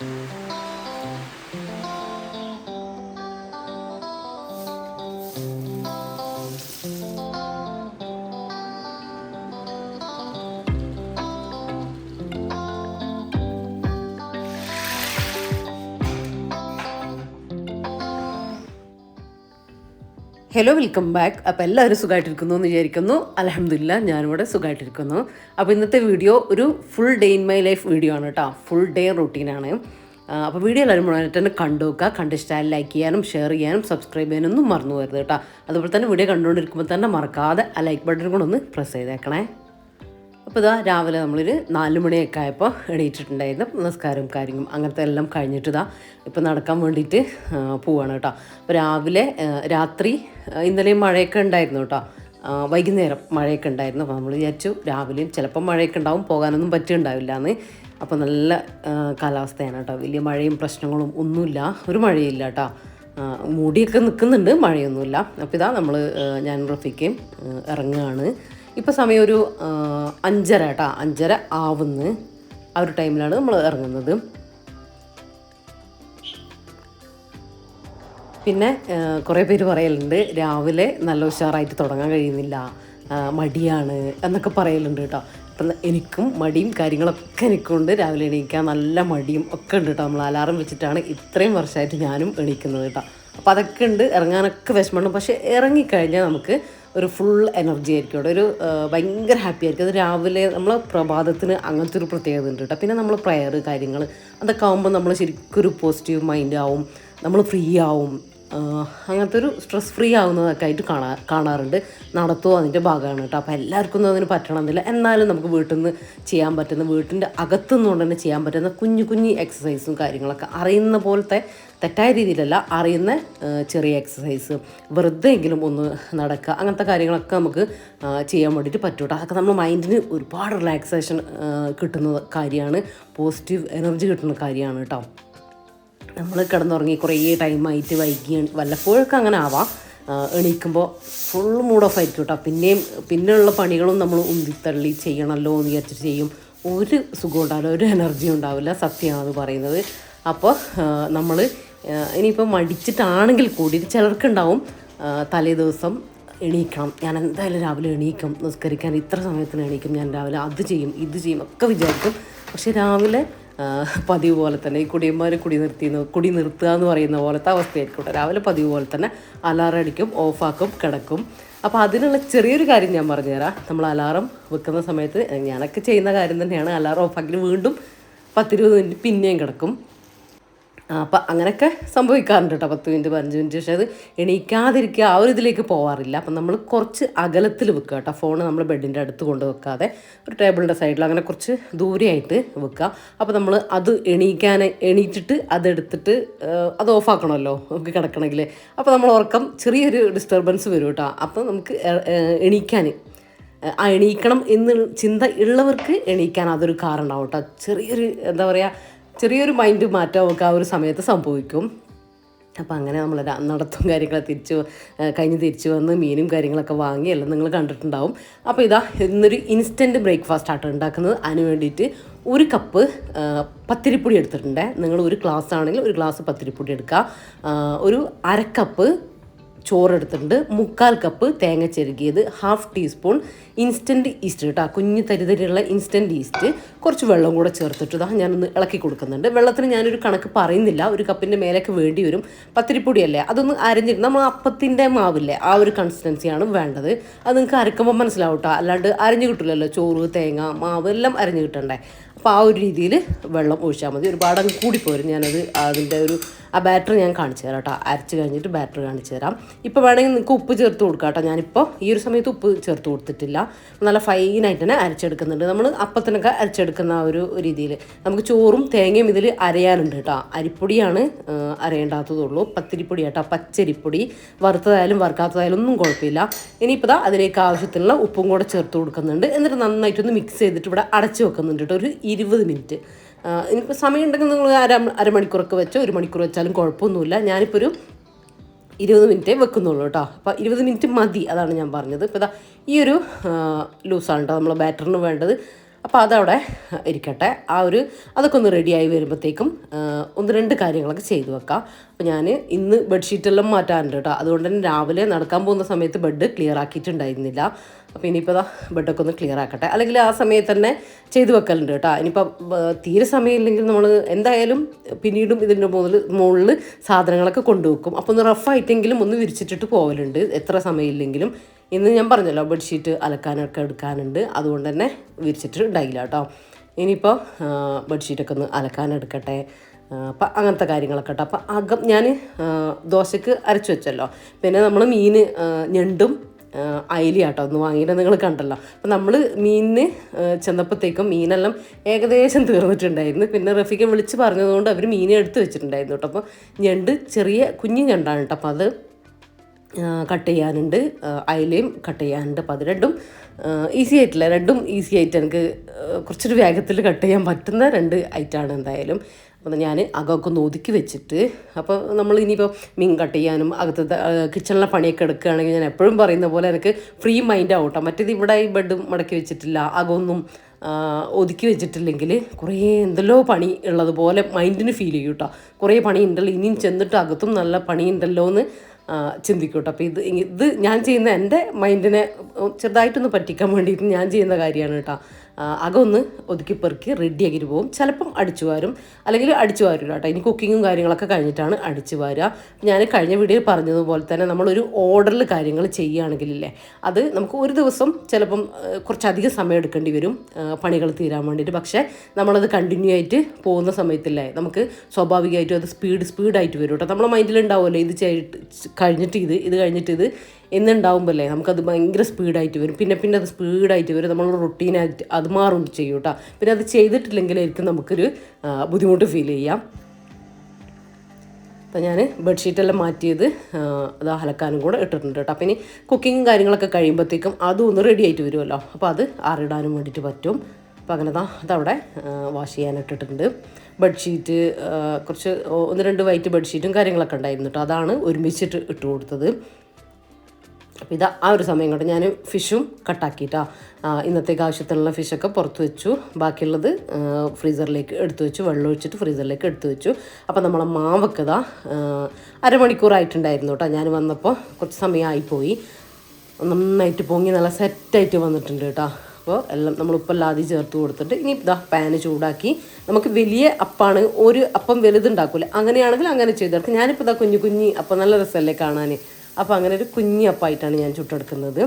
Mm-hmm. Hello welcome back അപ്പോൾ എല്ലാവരും സുഖമായിട്ടിരിക്കുന്നു എന്ന് വിചാരിക്കുന്നു. അലഹമില്ല ഞാനിവിടെ സുഖമായിട്ടിരിക്കുന്നു അപ്പോൾ ഇന്നത്തെ വീഡിയോ ഒരു full day in my life video ആണ് കേട്ടോ ഫുൾ ഡേ റൂട്ടീനാണ് അപ്പോൾ വീഡിയോ എല്ലാവരും മുഴുവനായിട്ട് തന്നെ കണ്ടു നോക്കുക. കണ്ടിഷ്ടാൽ ലൈക്ക് ചെയ്യാനും ഷെയർ ചെയ്യാനും സബ്സ്ക്രൈബ് ചെയ്യാനൊന്നും മറന്നു പോകരുത് കേട്ടോ അതുപോലെ തന്നെ വീഡിയോ കണ്ടുകൊണ്ടിരിക്കുമ്പോൾ തന്നെ മറക്കാതെ ആ ലൈക്ക് ബട്ടൺ കൂടെ ഒന്ന് പ്രസ് ചെയ്തേക്കണേ. അപ്പോൾ ഇതാ രാവിലെ നമ്മളൊരു നാല് മണിയൊക്കെ ആയപ്പോൾ എണീറ്റിട്ടുണ്ടായിരുന്നു. നമസ്കാരവും കാര്യങ്ങളും അങ്ങനത്തെ എല്ലാം കഴിഞ്ഞിട്ട് ഇതാ ഇപ്പോൾ നടക്കാൻ വേണ്ടിയിട്ട് പോവാണ് കേട്ടോ. അപ്പോൾ രാവിലെ രാത്രി ഇന്നലെയും മഴയൊക്കെ ഉണ്ടായിരുന്നു കേട്ടോ. വൈകുന്നേരം മഴയൊക്കെ ഉണ്ടായിരുന്നു. അപ്പോൾ നമ്മൾ വിചാരിച്ചു രാവിലെയും ചിലപ്പോൾ മഴയൊക്കെ ഉണ്ടാവും പോകാനൊന്നും പറ്റിയുണ്ടാവില്ല എന്ന് അപ്പോൾ നല്ല കാലാവസ്ഥയാണ് കേട്ടോ. വലിയ മഴയും പ്രശ്നങ്ങളും ഒന്നുമില്ല. ഒരു മഴയില്ല കേട്ടോ. മൂടിയൊക്കെ നിൽക്കുന്നുണ്ട് മഴയൊന്നുമില്ല. അപ്പോൾ ഇതാ നമ്മൾ ഞാൻ റഫിക്കയും ഇറങ്ങുകയാണ്. ഇപ്പോൾ സമയം ഒരു അഞ്ചര കേട്ടോ അഞ്ചര ആവുന്ന. ആ ഒരു ടൈമിലാണ് നമ്മൾ ഇറങ്ങുന്നത്. പിന്നെ കുറേ പേര് പറയലുണ്ട് രാവിലെ നല്ല ഉഷാറായിട്ട് തുടങ്ങാൻ കഴിയുന്നില്ല മടിയാണ് എന്നൊക്കെ പറയലുണ്ട് കേട്ടോ അപ്പം എനിക്കും മടിയും കാര്യങ്ങളൊക്കെ എനിക്കുണ്ട്. രാവിലെ എണീക്കാൻ നല്ല മടിയും ഒക്കെ ഉണ്ട് കേട്ടോ നമ്മൾ അലാറം വെച്ചിട്ടാണ് ഇത്രയും വർഷമായിട്ട് ഞാനും എണീക്കുന്നത് കേട്ടോ അപ്പോൾ അതൊക്കെ ഉണ്ട്. ഇറങ്ങാനൊക്കെ വിഷമമാണ് പക്ഷേ ഇറങ്ങിക്കഴിഞ്ഞാൽ നമുക്ക് ഒരു ഫുൾ എനർജി ആയിരിക്കും അവിടെ. ഒരു ഭയങ്കര ഹാപ്പി ആയിരിക്കും. അത് രാവിലെ നമ്മൾ പ്രഭാതത്തിന് അങ്ങനത്തെ ഒരു പ്രത്യേകത ഉണ്ട് കേട്ടോ. പിന്നെ നമ്മൾ പ്രയർ കാര്യങ്ങൾ അതൊക്കെ ആകുമ്പോൾ നമ്മൾ ശരിക്കും ഒരു പോസിറ്റീവ് മൈൻഡ് ആവും. നമ്മൾ ഫ്രീ ആവും. ആ, അങ്ങനത്തെ ഒരു സ്ട്രെസ് ഫ്രീ ആവുന്നതൊക്കെ ആയിട്ട് കാണാ കാണാറുണ്ട്. നടത്തുമോ അതിന്റെ ഭാഗമാണ് കേട്ടോ. അപ്പോൾ എല്ലാവർക്കും ഒന്നും അതിന് പറ്റണമെന്നില്ല. എന്നാലും നമുക്ക് വീട്ടിൽ നിന്ന് ചെയ്യാൻ പറ്റുന്ന വീട്ടിന്റെ അകത്തുനിന്നുകൊണ്ട് തന്നെ ചെയ്യാൻ പറ്റുന്ന കുഞ്ഞു കുഞ്ഞു എക്സസൈസും കാര്യങ്ങളൊക്കെ അറിയുന്ന പോലത്തെ തെറ്റായ രീതിയിലല്ല അറിയുന്ന ചെറിയ എക്സസൈസ് വെറുതെ എങ്കിലും ഒന്ന് നടക്കുക. അങ്ങനത്തെ കാര്യങ്ങളൊക്കെ നമുക്ക് ചെയ്യാൻ വേണ്ടിയിട്ട് പറ്റും കേട്ടോ. അതൊക്കെ നമ്മുടെ മൈൻഡിന് ഒരുപാട് റിലാക്സേഷൻ കിട്ടുന്ന കാര്യമാണ്. പോസിറ്റീവ് എനർജി കിട്ടുന്ന കാര്യമാണ് കേട്ടോ. നമ്മൾ കിടന്നുറങ്ങി കുറേ ടൈമായിട്ട് വൈകി വല്ലപ്പോഴൊക്കെ അങ്ങനെ ആവാം. എണീക്കുമ്പോൾ ഫുൾ മൂഡ് ഓഫ് ആയിരിക്കും കേട്ടോ പിന്നെയും പിന്നെയുള്ള പണികളും നമ്മൾ ഉന്തിത്തള്ളി ചെയ്യണമല്ലോ എന്ന് വിചാരിച്ചിട്ട് ചെയ്യും. ഒരു സുഖം ഉണ്ടാവില്ല ഒരു എനർജി ഉണ്ടാവില്ല. സത്യമാണ് പറയുന്നത്. അപ്പോൾ നമ്മൾ ഇനിയിപ്പോൾ മടിച്ചിട്ടാണെങ്കിൽ കൂടി ചിലർക്കുണ്ടാവും. തലേ ദിവസം എണീക്കണം. ഞാൻ എന്തായാലും രാവിലെ എണീക്കും. നിസ്കരിക്കാൻ ഇത്ര സമയത്തിന് എണീക്കും. ഞാൻ രാവിലെ അത് ചെയ്യും ഇത് ചെയ്യും ഒക്കെ വിചാരിക്കും. പക്ഷേ രാവിലെ പതിവ് പോലെ തന്നെ ഈ കുടിയന്മാർ കുടി നിർത്തി കുടി നിർത്തുക എന്ന് പറയുന്ന പോലത്തെ അവസ്ഥയായിരിക്കും കേട്ടോ രാവിലെ പതിവ് പോലെ തന്നെ അലാറം അടിക്കും ഓഫാക്കും കിടക്കും. അപ്പോൾ അതിനുള്ള ചെറിയൊരു കാര്യം ഞാൻ പറഞ്ഞുതരാം. നമ്മൾ അലാറം വെക്കുന്ന സമയത്ത് ഞാനൊക്കെ ചെയ്യുന്ന കാര്യം തന്നെയാണ്. അലാറം ഓഫാക്കി വീണ്ടും പത്തിരുപത് മിനിറ്റ് പിന്നെയും കിടക്കും. അപ്പം അങ്ങനെയൊക്കെ സംഭവിക്കാറുണ്ട് കേട്ടോ പത്ത് മിനിറ്റ് പതിനഞ്ച് മിനിറ്റ്. പക്ഷേ അത് എണീക്കാതിരിക്കുക ആ ഒരു ഇതിലേക്ക് പോകാറില്ല അപ്പം നമ്മൾ കുറച്ച് അകലത്തിൽ വെക്കുക കേട്ടോ ഫോൺ നമ്മൾ ബെഡിന്റെ അടുത്ത് കൊണ്ട് വെക്കാതെ ഒരു ടേബിളിന്റെ സൈഡിൽ അങ്ങനെ കുറച്ച് ദൂരെയായിട്ട് വെക്കുക. അപ്പോൾ നമ്മൾ അത് എണീക്കാൻ എണീറ്റിട്ട് അതെടുത്തിട്ട് അത് ഓഫാക്കണമല്ലോ നമുക്ക് കിടക്കണമെങ്കിൽ അപ്പോൾ നമ്മൾ ഉറക്കം ചെറിയൊരു ഡിസ്റ്റർബൻസ് വരും കേട്ടോ അപ്പോൾ നമുക്ക് എണീക്കാൻ എണീക്കണം എന്ന് ചിന്ത ഉള്ളവർക്ക് എണീക്കാൻ അതൊരു കാരണമാവും കേട്ടോ ചെറിയൊരു എന്താ പറയുക ചെറിയൊരു മൈൻഡ് മാറ്റമൊക്കെ ആ ഒരു സമയത്ത് സംഭവിക്കും. അപ്പോൾ അങ്ങനെ നമ്മൾ നടത്തും കാര്യങ്ങളെ തിരിച്ച് കഴിഞ്ഞ് തിരിച്ച് വന്ന് മീനും കാര്യങ്ങളൊക്കെ വാങ്ങി എല്ലാം നിങ്ങൾ കണ്ടിട്ടുണ്ടാവും. അപ്പോൾ ഇതാ ഇന്നൊരു ഇൻസ്റ്റന്റ് ബ്രേക്ക്ഫാസ്റ്റ് ആട്ടോ ഉണ്ടാക്കുന്നത്. അതിന് വേണ്ടിയിട്ട് ഒരു കപ്പ് പത്തിരിപ്പൊടി എടുത്തിട്ടുണ്ട്. നിങ്ങൾ ഒരു ഗ്ലാസ് ആണെങ്കിൽ ഒരു ഗ്ലാസ് പത്തിരിപ്പൊടി എടുക്കുക. ഒരു അര കപ്പ് ചോറ് എടുത്തിട്ടുണ്ട് മുക്കാൽ കപ്പ് തേങ്ങ ചെരുകിയത് ഹാഫ് ടീസ്പൂൺ ഇൻസ്റ്റന്റ് ഈസ്റ്റ് കേട്ടോ കുഞ്ഞു തരിതരിയുള്ള ഇൻസ്റ്റന്റ് ഈസ്റ്റ് കുറച്ച് വെള്ളം കൂടെ ചേർത്തിട്ട് ഇതാ ഞാനൊന്ന് ഇളക്കി കൊടുക്കുന്നുണ്ട്. വെള്ളത്തിന് ഞാനൊരു കണക്ക് പറയുന്നില്ല. ഒരു കപ്പിന്റെ മേലേക്ക് വേണ്ടി വരും. പത്തിരിപ്പൊടിയല്ലേ? അതൊന്ന് അരഞ്ഞിട്ട് നമ്മൾ അപ്പത്തിന്റെ മാവില്ലേ? ആ ഒരു കൺസിസ്റ്റൻസിയാണ് വേണ്ടത്. അത് നിങ്ങൾക്ക് അരക്കുമ്പോൾ മനസ്സിലാവും കേട്ടോ അല്ലാണ്ട് അരഞ്ഞു കിട്ടില്ലല്ലോ ചോറ് തേങ്ങ മാവ് എല്ലാം അരഞ്ഞു കിട്ടണ്ടേ? അപ്പോൾ ആ ഒരു രീതിയിൽ വെള്ളം ഒഴിച്ചാൽ മതി. ഒരുപാട് അങ്ങ് കൂടിപ്പോരും. ഞാനത് അതിന്റെ ഒരു ആ ബാറ്റർ ഞാൻ കാണിച്ചു തരാം കേട്ടോ. അരച്ച് കഴിഞ്ഞിട്ട് ബാറ്റർ കാണിച്ചു തരാം. ഇപ്പോൾ വേണമെങ്കിൽ നിങ്ങൾക്ക് ഉപ്പ് ചേർത്ത് കൊടുക്കാം കേട്ടോ. ഞാനിപ്പോൾ ഈ ഒരു സമയത്ത് ഉപ്പ് ചേർത്ത് കൊടുത്തിട്ടില്ല. നല്ല ഫൈനായിട്ട് തന്നെ അരച്ചെടുക്കുന്നുണ്ട്. നമ്മൾ അപ്പത്തിനൊക്കെ അരച്ചെടുക്കുന്ന ആ ഒരു രീതിയിൽ നമുക്ക് ചോറും തേങ്ങയും ഇതിൽ അരയാനുണ്ട് കേട്ടോ. അരിപ്പൊടിയാണ് അരയേണ്ടാത്തതുള്ളൂ. പത്തിരിപ്പൊടി കേട്ടോ. പച്ചരിപ്പൊടി. വറുത്തതായാലും വറുക്കാത്തതായാലും ഒന്നും കുഴപ്പമില്ല. ഇനിയിപ്പോൾ അതിലേക്ക് ആവശ്യത്തിനുള്ള ഉപ്പും കൂടെ ചേർത്ത് കൊടുക്കുന്നുണ്ട്. എന്നിട്ട് നന്നായിട്ടൊന്ന് മിക്സ് ചെയ്തിട്ട് ഇവിടെ അടച്ചു വെക്കുന്നുണ്ട് കേട്ടോ. ഒരു ഇരുപത് മിനിറ്റ് ഇനിയിപ്പോൾ സമയം ഉണ്ടെങ്കിൽ നിങ്ങൾ അര അരമണിക്കൂറൊക്കെ വെച്ചോ ഒരു മണിക്കൂർ വെച്ചാലും കുഴപ്പമൊന്നുമില്ല. ഞാനിപ്പോൾ ഒരു ഇരുപത് മിനിറ്റേ വെക്കുന്നുള്ളൂ കേട്ടോ. അപ്പോൾ ഇരുപത് മിനിറ്റ് മതി അതാണ് ഞാൻ പറഞ്ഞത്. ഇപ്പോൾ ഇതാ ഈ ഒരു ലൂസാണ് കേട്ടോ നമ്മൾ ബാറ്ററിന് വേണ്ടത്. അപ്പോൾ അതവിടെ ഇരിക്കട്ടെ. ആ ഒരു അതൊക്കെ ഒന്ന് റെഡിയായി വരുമ്പോഴത്തേക്കും ഒന്ന് രണ്ട് കാര്യങ്ങളൊക്കെ ചെയ്തു വെക്കാം. അപ്പോൾ ഞാൻ ഇന്ന് ബെഡ്ഷീറ്റെല്ലാം മാറ്റാറുണ്ട് കേട്ടോ. അതുകൊണ്ട് തന്നെ രാവിലെ നടക്കാൻ പോകുന്ന സമയത്ത് ബെഡ് ക്ലിയർ ആക്കിയിട്ടുണ്ടായിരുന്നില്ല. അപ്പോൾ ഇനിയിപ്പോൾ ദാ ബെഡൊക്കെ ഒന്ന് ക്ലിയർ ആക്കട്ടെ. അല്ലെങ്കിൽ ആ സമയത്ത് തന്നെ ചെയ്തു വെക്കലുണ്ട് കേട്ടോ. ഇനിയിപ്പോൾ തീരെ സമയമില്ലെങ്കിൽ നമ്മൾ എന്തായാലും പിന്നീടും ഇതിന്റെ മുതൽ മുകളിൽ സാധനങ്ങളൊക്കെ കൊണ്ടുവെക്കും. അപ്പോൾ ഒന്ന് റഫായിട്ടെങ്കിലും ഒന്ന് വിരിച്ചിട്ടിട്ട് പോകലുണ്ട് എത്ര സമയമില്ലെങ്കിലും. ഇന്ന് ഞാൻ പറഞ്ഞല്ലോ ബെഡ്ഷീറ്റ് അലക്കാനൊക്കെ എടുക്കാനുണ്ട്. അതുകൊണ്ട് തന്നെ വിരിച്ചിട്ട് ഉണ്ടായില്ല കേട്ടോ ഇനിയിപ്പോൾ ബെഡ്ഷീറ്റൊക്കെ ഒന്ന് അലക്കാനെടുക്കട്ടെ അപ്പം അങ്ങനത്തെ കാര്യങ്ങളൊക്കെ കേട്ടോ അപ്പം അകം ഞാൻ ദോശയ്ക്ക് അരച്ചു വെച്ചല്ലോ. പിന്നെ നമ്മൾ മീൻ ഞണ്ടും അയിലിയാട്ടോ ഒന്ന് വാങ്ങിയിട്ട് നിങ്ങൾ കണ്ടല്ലോ. അപ്പം നമ്മൾ മീനിന് ചെന്നപ്പോഴത്തേക്കും മീനെല്ലാം ഏകദേശം തീർന്നിട്ടുണ്ടായിരുന്നു. പിന്നെ റഫീഖെ വിളിച്ച് പറഞ്ഞതുകൊണ്ട് അവർ മീനെ എടുത്ത് വെച്ചിട്ടുണ്ടായിരുന്നു കേട്ടോ അപ്പോൾ ഞണ്ട് ചെറിയ കുഞ്ഞു ഞണ്ടാണ് കേട്ടോ അപ്പോൾ അത് കട്ട് ചെയ്യാനുണ്ട്. അയിലയും കട്ട് ചെയ്യാനുണ്ട്. അപ്പോൾ അത് രണ്ടും ഈസി ആയിട്ടില്ല. രണ്ടും ഈസി ആയിട്ട് എനിക്ക് കുറച്ചൊരു വേഗത്തിൽ കട്ട് ചെയ്യാൻ പറ്റുന്ന രണ്ട് ഐറ്റമാണ് എന്തായാലും. അപ്പോൾ ഞാൻ അകമൊക്കെ ഒന്ന് ഒതുക്കി വെച്ചിട്ട് അപ്പോൾ നമ്മൾ ഇനിയിപ്പോൾ മീൻ കട്ട് ചെയ്യാനും അകത്ത് കിച്ചണിലെ പണിയൊക്കെ എടുക്കുകയാണെങ്കിൽ ഞാൻ എപ്പോഴും പറയുന്ന പോലെ എനിക്ക് ഫ്രീ മൈൻഡ് ആവട്ടെ. മറ്റേത് ഇവിടെ ഈ ബെഡ് മടക്കി വെച്ചിട്ടില്ല അകമൊന്നും ഒതുക്കി വെച്ചിട്ടില്ലെങ്കിൽ കുറേ എന്തെല്ലോ പണി ഉള്ളതുപോലെ മൈൻഡിന് ഫീൽ ചെയ്യൂട്ടോ കുറേ പണി ഉണ്ടല്ലോ ഇനിയും ചെന്നിട്ട് അകത്തും നല്ല പണി ഉണ്ടല്ലോ എന്ന് ചിന്തിക്കും കേട്ടോ അപ്പോൾ ഇത് ഇത് ഞാൻ ചെയ്യുന്ന എന്റെ മൈൻഡിനെ ചെറുതായിട്ടൊന്ന് പറ്റിക്കാൻ വേണ്ടിയിട്ട് ഞാൻ ചെയ്യുന്ന കാര്യമാണ് കേട്ടോ. ആ, അകം ഒന്ന് ഒതുക്കി പെറുക്കി റെഡിയാക്കിയിട്ട് പോകും. ചിലപ്പം അടിച്ചു വാരും. അല്ലെങ്കിൽ അടിച്ചു വാരില്ല കേട്ടോ. ഇനി കുക്കിങ്ങും കാര്യങ്ങളൊക്കെ കഴിഞ്ഞിട്ടാണ് അടിച്ചു വാരുക. ഞാൻ കഴിഞ്ഞ വീഡിയോയിൽ പറഞ്ഞതുപോലെ തന്നെ നമ്മളൊരു ഓർഡറിൽ കാര്യങ്ങൾ ചെയ്യുകയാണെങ്കിലല്ലേ അത് നമുക്ക് ഒരു ദിവസം ചിലപ്പം കുറച്ചധികം സമയം എടുക്കേണ്ടി വരും. പണികൾ തീരാൻ വേണ്ടിയിട്ട്. പക്ഷേ നമ്മളത് കണ്ടിന്യൂ ആയിട്ട് പോകുന്ന സമയത്തില്ലേ നമുക്ക് സ്വാഭാവികമായിട്ടും അത് സ്പീഡ് സ്പീഡായിട്ട് വരും കേട്ടോ. നമ്മുടെ മൈൻഡിലുണ്ടാവുമല്ലോ ഇത് കഴിഞ്ഞിട്ട് ഇത് ഇത് കഴിഞ്ഞിട്ട് ഇത്. എന്നുണ്ടാവുമ്പോഴല്ലേ നമുക്കത് ഭയങ്കര സ്പീഡായിട്ട് വരും. പിന്നെ പിന്നെ അത് സ്പീഡായിട്ട് വരും. നമ്മൾ റൊട്ടീനായിട്ട് അത് മാറും ചെയ്യും കേട്ടോ. പിന്നെ അത് ചെയ്തിട്ടില്ലെങ്കിലായിരിക്കും നമുക്കൊരു ബുദ്ധിമുട്ട് ഫീൽ ചെയ്യാം. അപ്പം ഞാൻ ബെഡ്ഷീറ്റെല്ലാം മാറ്റിയത് അത് അലക്കാനും കൂടെ ഇട്ടിട്ടുണ്ട് കേട്ടോ. അപ്പം ഇനി കുക്കിങ്ങും കാര്യങ്ങളൊക്കെ കഴിയുമ്പോഴത്തേക്കും അതും ഒന്ന് റെഡി ആയിട്ട് വരുമല്ലോ. അപ്പോൾ അത് ആറിടാനും വേണ്ടിയിട്ട് പറ്റും. അപ്പോൾ അങ്ങനെ താ അതവിടെ വാഷ് ചെയ്യാനിട്ടിട്ടുണ്ട് ബെഡ്ഷീറ്റ് കുറച്ച് ഒന്ന് രണ്ട് വൈറ്റ് ബെഡ്ഷീറ്റും കാര്യങ്ങളൊക്കെ ഉണ്ടായിരുന്നു കേട്ടോ. അതാണ് ഒരുമിച്ചിട്ട് ഇട്ട് കൊടുത്തത്. അപ്പോൾ ഇത് ആ ഒരു സമയം കൊണ്ട് ഞാൻ ഫിഷും കട്ടാക്കിയിട്ടാ. ഇന്നത്തേക്ക് ആവശ്യത്തിനുള്ള ഫിഷൊക്കെ പുറത്ത് വെച്ചു. ബാക്കിയുള്ളത് ഫ്രീസറിലേക്ക് എടുത്തു വെച്ചു. വെള്ളം ഒഴിച്ചിട്ട് ഫ്രീസറിലേക്ക് എടുത്തു വെച്ചു. അപ്പോൾ നമ്മളെ മാവൊക്കെ ഇതാ അരമണിക്കൂറായിട്ടുണ്ടായിരുന്നു കേട്ടോ. ഞാൻ വന്നപ്പോൾ കുറച്ച് സമയമായിപ്പോയി നന്നായിട്ട് പൊങ്ങി നല്ല സെറ്റായിട്ട് വന്നിട്ടുണ്ട് കേട്ടോ. അപ്പോൾ എല്ലാം നമ്മൾ ഉപ്പെല്ലാം ചേർത്ത് കൊടുത്തിട്ട് ഇനി ഇതാ പാന് ചൂടാക്കി. നമുക്ക് വലിയ അപ്പാണ് ഒരു അപ്പം വലുതുണ്ടാക്കൂല. അങ്ങനെയാണെങ്കിൽ അങ്ങനെ ചെയ്തെടുക്കും ഞാനിപ്പോൾ ഇതാ കുഞ്ഞു കുഞ്ഞി അപ്പം നല്ല രസമല്ലേ കാണാൻ അപ്പോൾ അങ്ങനെ ഒരു കുഞ്ഞി അപ്പായിട്ടാണ് ഞാൻ ചുട്ടെടുക്കുന്നത്.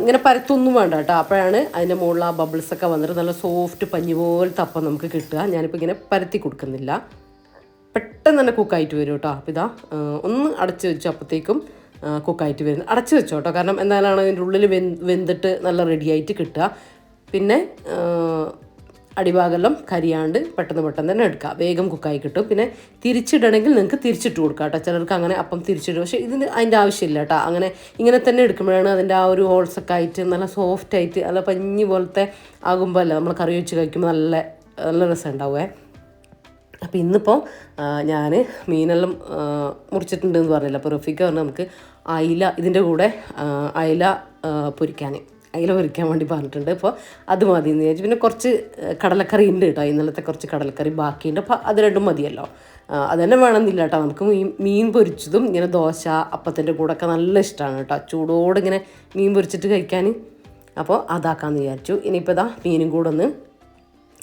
ഇങ്ങനെ പരത്തൊന്നും വേണ്ട കേട്ടോ. അപ്പോഴാണ് അതിന്റെ മുകളിൽ ആ ബബിൾസ് ഒക്കെ വന്നിട്ട് നല്ല സോഫ്റ്റ് പഞ്ഞു പോലത്തെ അപ്പം നമുക്ക് കിട്ടുക. ഞാനിപ്പോൾ ഇങ്ങനെ പരത്തി കൊടുക്കുന്നില്ല. പെട്ടെന്ന് തന്നെ കുക്കായിട്ട് വരും കേട്ടോ. അപ്പോൾ ഇതാ ഒന്ന് അടച്ച് വെച്ചു അപ്പോഴത്തേക്കും കുക്കായിട്ട് വരുന്നത്. അടച്ച് വെച്ചോ കേട്ടോ. കാരണം എന്നാലാണ് അതിന്റെ ഉള്ളിൽ വെന്ത് വെന്തിട്ട് നല്ല റെഡിയായിട്ട് കിട്ടുക. പിന്നെ അടിഭാഗമെല്ലാം കരിയാണ്ട് പെട്ടെന്ന് പെട്ടെന്ന് തന്നെ എടുക്കുക വേഗം കുക്കായി കിട്ടും. പിന്നെ തിരിച്ചിടണമെങ്കിൽ നിങ്ങൾക്ക് തിരിച്ചിട്ട് കൊടുക്കാം കേട്ടോ. ചിലർക്ക് അങ്ങനെ അപ്പം തിരിച്ചിടും. പക്ഷേ ഇതിന് അതിന്റെ ആവശ്യമില്ല കേട്ടോ. അങ്ങനെ ഇങ്ങനെ തന്നെ എടുക്കുമ്പോഴാണ് അതിന്റെ ആ ഒരു ഹോൾസൊക്കെ ആയിട്ട് നല്ല സോഫ്റ്റ് ആയിട്ട് നല്ല പഞ്ഞി പോലത്തെ ആകുമ്പോൾ അല്ല നമ്മൾ കറി വെച്ച് കഴിക്കുമ്പോൾ നല്ല നല്ല രസം ഉണ്ടാവുമേ അപ്പോൾ ഇന്നിപ്പോൾ ഞാൻ മീനെല്ലാം മുറിച്ചിട്ടുണ്ട് മുറിച്ചിട്ടുണ്ടെന്ന് പറഞ്ഞില്ല? അപ്പോൾ റഫിക്ക് പറഞ്ഞാൽ നമുക്ക് അയില ഇതിന്റെ കൂടെ അയില പൊരിക്കാൻ. അയില പൊരിക്കാൻ വേണ്ടി പറഞ്ഞിട്ടുണ്ട്. അപ്പോൾ അത് മതി എന്ന് വിചാരിച്ചു. പിന്നെ കുറച്ച് കടലക്കറി ഉണ്ട് കേട്ടോ. ഇന്നലത്തെ കുറച്ച് കടലക്കറി ബാക്കിയുണ്ട്. അപ്പോൾ അത് രണ്ടും മതിയല്ലോ. അത് തന്നെ വേണമെന്നില്ല കേട്ടോ. നമുക്ക് മീൻ മീൻ പൊരിച്ചതും ഇങ്ങനെ ദോശ അപ്പത്തിന്റെ കൂടെ ഒക്കെ നല്ല ഇഷ്ടമാണ് കേട്ടോ. ചൂടോടെ ഇങ്ങനെ മീൻ പൊരിച്ചിട്ട് കഴിക്കാൻ. അപ്പോൾ അതാക്കാമെന്ന് വിചാരിച്ചു. ഇനിയിപ്പോൾ ഇതാ മീനും കൂടെ ഒന്ന്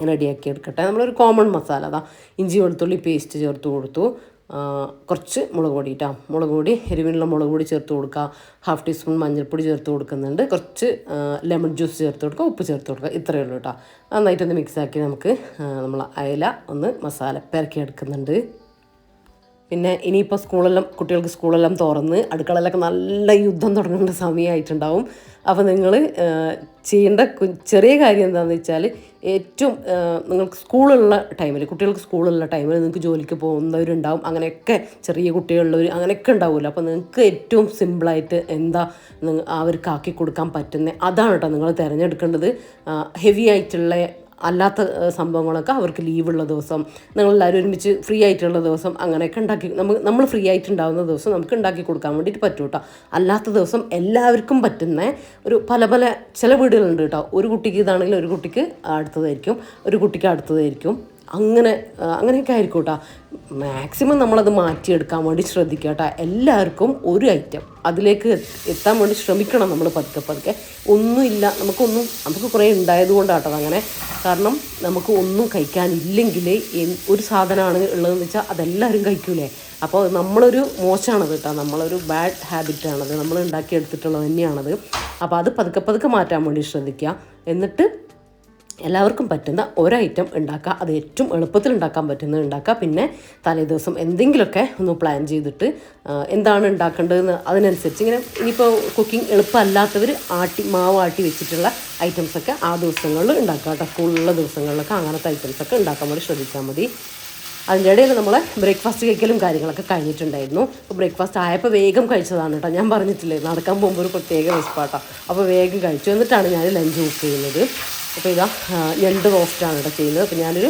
റെഡിയാക്കി എടുക്കട്ടെ. നമ്മളൊരു കോമൺ മസാല. അതാ ഇഞ്ചി വെളുത്തുള്ളി പേസ്റ്റ് ചേർത്ത് കൊടുത്തു. കുറച്ച് മുളക് പൊടി കേട്ടോ മുളക് പൊടി എരിവിനുള്ള മുളക് പൊടി ചേർത്ത് കൊടുക്കുക ഹാഫ് ടീസ്പൂൺ മഞ്ഞൾപ്പൊടി ചേർത്ത് കൊടുക്കുന്നുണ്ട്. കുറച്ച് ലെമൺ ജ്യൂസ് ചേർത്ത് കൊടുക്കുക ഉപ്പ് ചേർത്ത് കൊടുക്കുക ഇത്രയേ ഉള്ളൂ കേട്ടോ നന്നായിട്ടൊന്ന് മിക്സാക്കി നമുക്ക് നമ്മൾ അയല ഒന്ന് മസാല പെരക്കി എടുക്കുന്നുണ്ട് പിന്നെ ഇനിയിപ്പോൾ സ്കൂളെല്ലാം കുട്ടികൾക്ക് സ്കൂളെല്ലാം തുറന്ന് അടുക്കളയിലൊക്കെ നല്ല യുദ്ധം തുടങ്ങേണ്ട സമയമായിട്ടുണ്ടാവും. അപ്പോൾ നിങ്ങൾ ചെയ്യേണ്ട ചെറിയ കാര്യം എന്താണെന്ന് വെച്ചാൽ ഏറ്റവും നിങ്ങൾക്ക് സ്കൂളുള്ള ടൈമിൽ കുട്ടികൾക്ക് സ്കൂളുള്ള ടൈമിൽ നിങ്ങൾക്ക് ജോലിക്ക് പോകുന്നവരുണ്ടാവും. അങ്ങനെയൊക്കെ ചെറിയ കുട്ടികളുള്ളവർ അങ്ങനെയൊക്കെ ഉണ്ടാവുമല്ലോ. അപ്പോൾ നിങ്ങൾക്ക് ഏറ്റവും സിമ്പിളായിട്ട് എന്താ അവർക്ക് ആക്കി കൊടുക്കാൻ പറ്റുന്നത് അതാണ് കേട്ടോ നിങ്ങൾ തിരഞ്ഞെടുക്കേണ്ടത്. ഹെവി ആയിട്ടുള്ള അല്ലാത്ത സംഭവങ്ങളൊക്കെ അവർക്ക് ലീവുള്ള ദിവസം നിങ്ങളെല്ലാവരും ഒരുമിച്ച് ഫ്രീ ആയിട്ടുള്ള ദിവസം അങ്ങനെയൊക്കെ ഉണ്ടാക്കി നമുക്ക് നമ്മൾ ഫ്രീ ആയിട്ടുണ്ടാകുന്ന ദിവസം നമുക്ക് ഉണ്ടാക്കി കൊടുക്കാൻ വേണ്ടിയിട്ട് പറ്റും കേട്ടോ. അല്ലാത്ത ദിവസം എല്ലാവർക്കും പറ്റുന്ന ഒരു പല പല ചില വീടുകളുണ്ട് കേട്ടോ. ഒരു കുട്ടിക്ക് ഇതാണെങ്കിൽ ഒരു കുട്ടിക്ക് അടുത്തതായിരിക്കും ഒരു കുട്ടിക്ക് അടുത്തതായിരിക്കും. അങ്ങനെ അങ്ങനെയൊക്കെ ആയിരിക്കും കേട്ടോ മാക്സിമം നമ്മളത് മാറ്റിയെടുക്കാൻ വേണ്ടി ശ്രദ്ധിക്കുക കേട്ടോ എല്ലാവർക്കും ഒരു ഐറ്റം അതിലേക്ക് എത്താൻ വേണ്ടി ശ്രമിക്കണം നമ്മൾ പതുക്കെ പതുക്കെ. ഒന്നുമില്ല നമുക്കൊന്നും നമുക്ക് കുറേ ഉണ്ടായത് കൊണ്ടാട്ടോ അങ്ങനെ. കാരണം നമുക്ക് ഒന്നും കഴിക്കാനില്ലെങ്കിൽ ഒരു സാധനമാണ് ഉള്ളതെന്ന് വെച്ചാൽ അതെല്ലാവരും കഴിക്കൂലേ. അപ്പോൾ നമ്മളൊരു മോശമാണത് കേട്ടോ നമ്മളൊരു ബാഡ് ഹാബിറ്റാണത് നമ്മൾ ഉണ്ടാക്കിയെടുത്തിട്ടുള്ളത് തന്നെയാണത്. അപ്പോൾ അത് പതുക്കെ പതുക്കെ മാറ്റാൻ വേണ്ടി ശ്രദ്ധിക്കുക. എന്നിട്ട് എല്ലാവർക്കും പറ്റുന്ന ഒരൈറ്റം ഉണ്ടാക്കുക. അത് ഏറ്റവും എളുപ്പത്തിൽ ഉണ്ടാക്കാൻ പറ്റുന്നത് ഉണ്ടാക്കുക. പിന്നെ തലേദിവസം എന്തെങ്കിലുമൊക്കെ ഒന്ന് പ്ലാൻ ചെയ്തിട്ട് എന്താണ് ഉണ്ടാക്കേണ്ടതെന്ന് അതിനനുസരിച്ച് ഇങ്ങനെ ഇനിയിപ്പോൾ കുക്കിംഗ് എളുപ്പമല്ലാത്തവർ ആട്ടി മാവ് ആട്ടി വെച്ചിട്ടുള്ള ഐറ്റംസൊക്കെ ആ ദിവസങ്ങളിൽ ഉണ്ടാക്കുക കേട്ടോ. സ്കൂളിലുള്ള ദിവസങ്ങളിലൊക്കെ അങ്ങനത്തെ ഐറ്റംസൊക്കെ ഉണ്ടാക്കാൻ വേണ്ടി ശ്രദ്ധിച്ചാൽ മതി. അതിന്റെ ഇടയിൽ നമ്മൾ ബ്രേക്ക്ഫാസ്റ്റ് കഴിക്കലും കാര്യങ്ങളൊക്കെ കഴിഞ്ഞിട്ടുണ്ടായിരുന്നു. അപ്പോൾ ബ്രേക്ക്ഫാസ്റ്റ് ആയപ്പോൾ വേഗം കഴിച്ചതാണ് കേട്ടോ. ഞാൻ പറഞ്ഞിട്ടില്ലേ നടക്കാൻ പോകുമ്പോൾ ഒരു പ്രത്യേക വിസ്പാട്ടാണ് അപ്പോൾ വേഗം കഴിച്ചു. എന്നിട്ടാണ് ഞാൻ ലഞ്ച് കുക്ക് ചെയ്യുന്നത്. അപ്പോൾ ഇതാ ഞണ്ട് റോസ്റ്റാണ് ഇവിടെ ചെയ്യുന്നത്. അപ്പോൾ ഞാനൊരു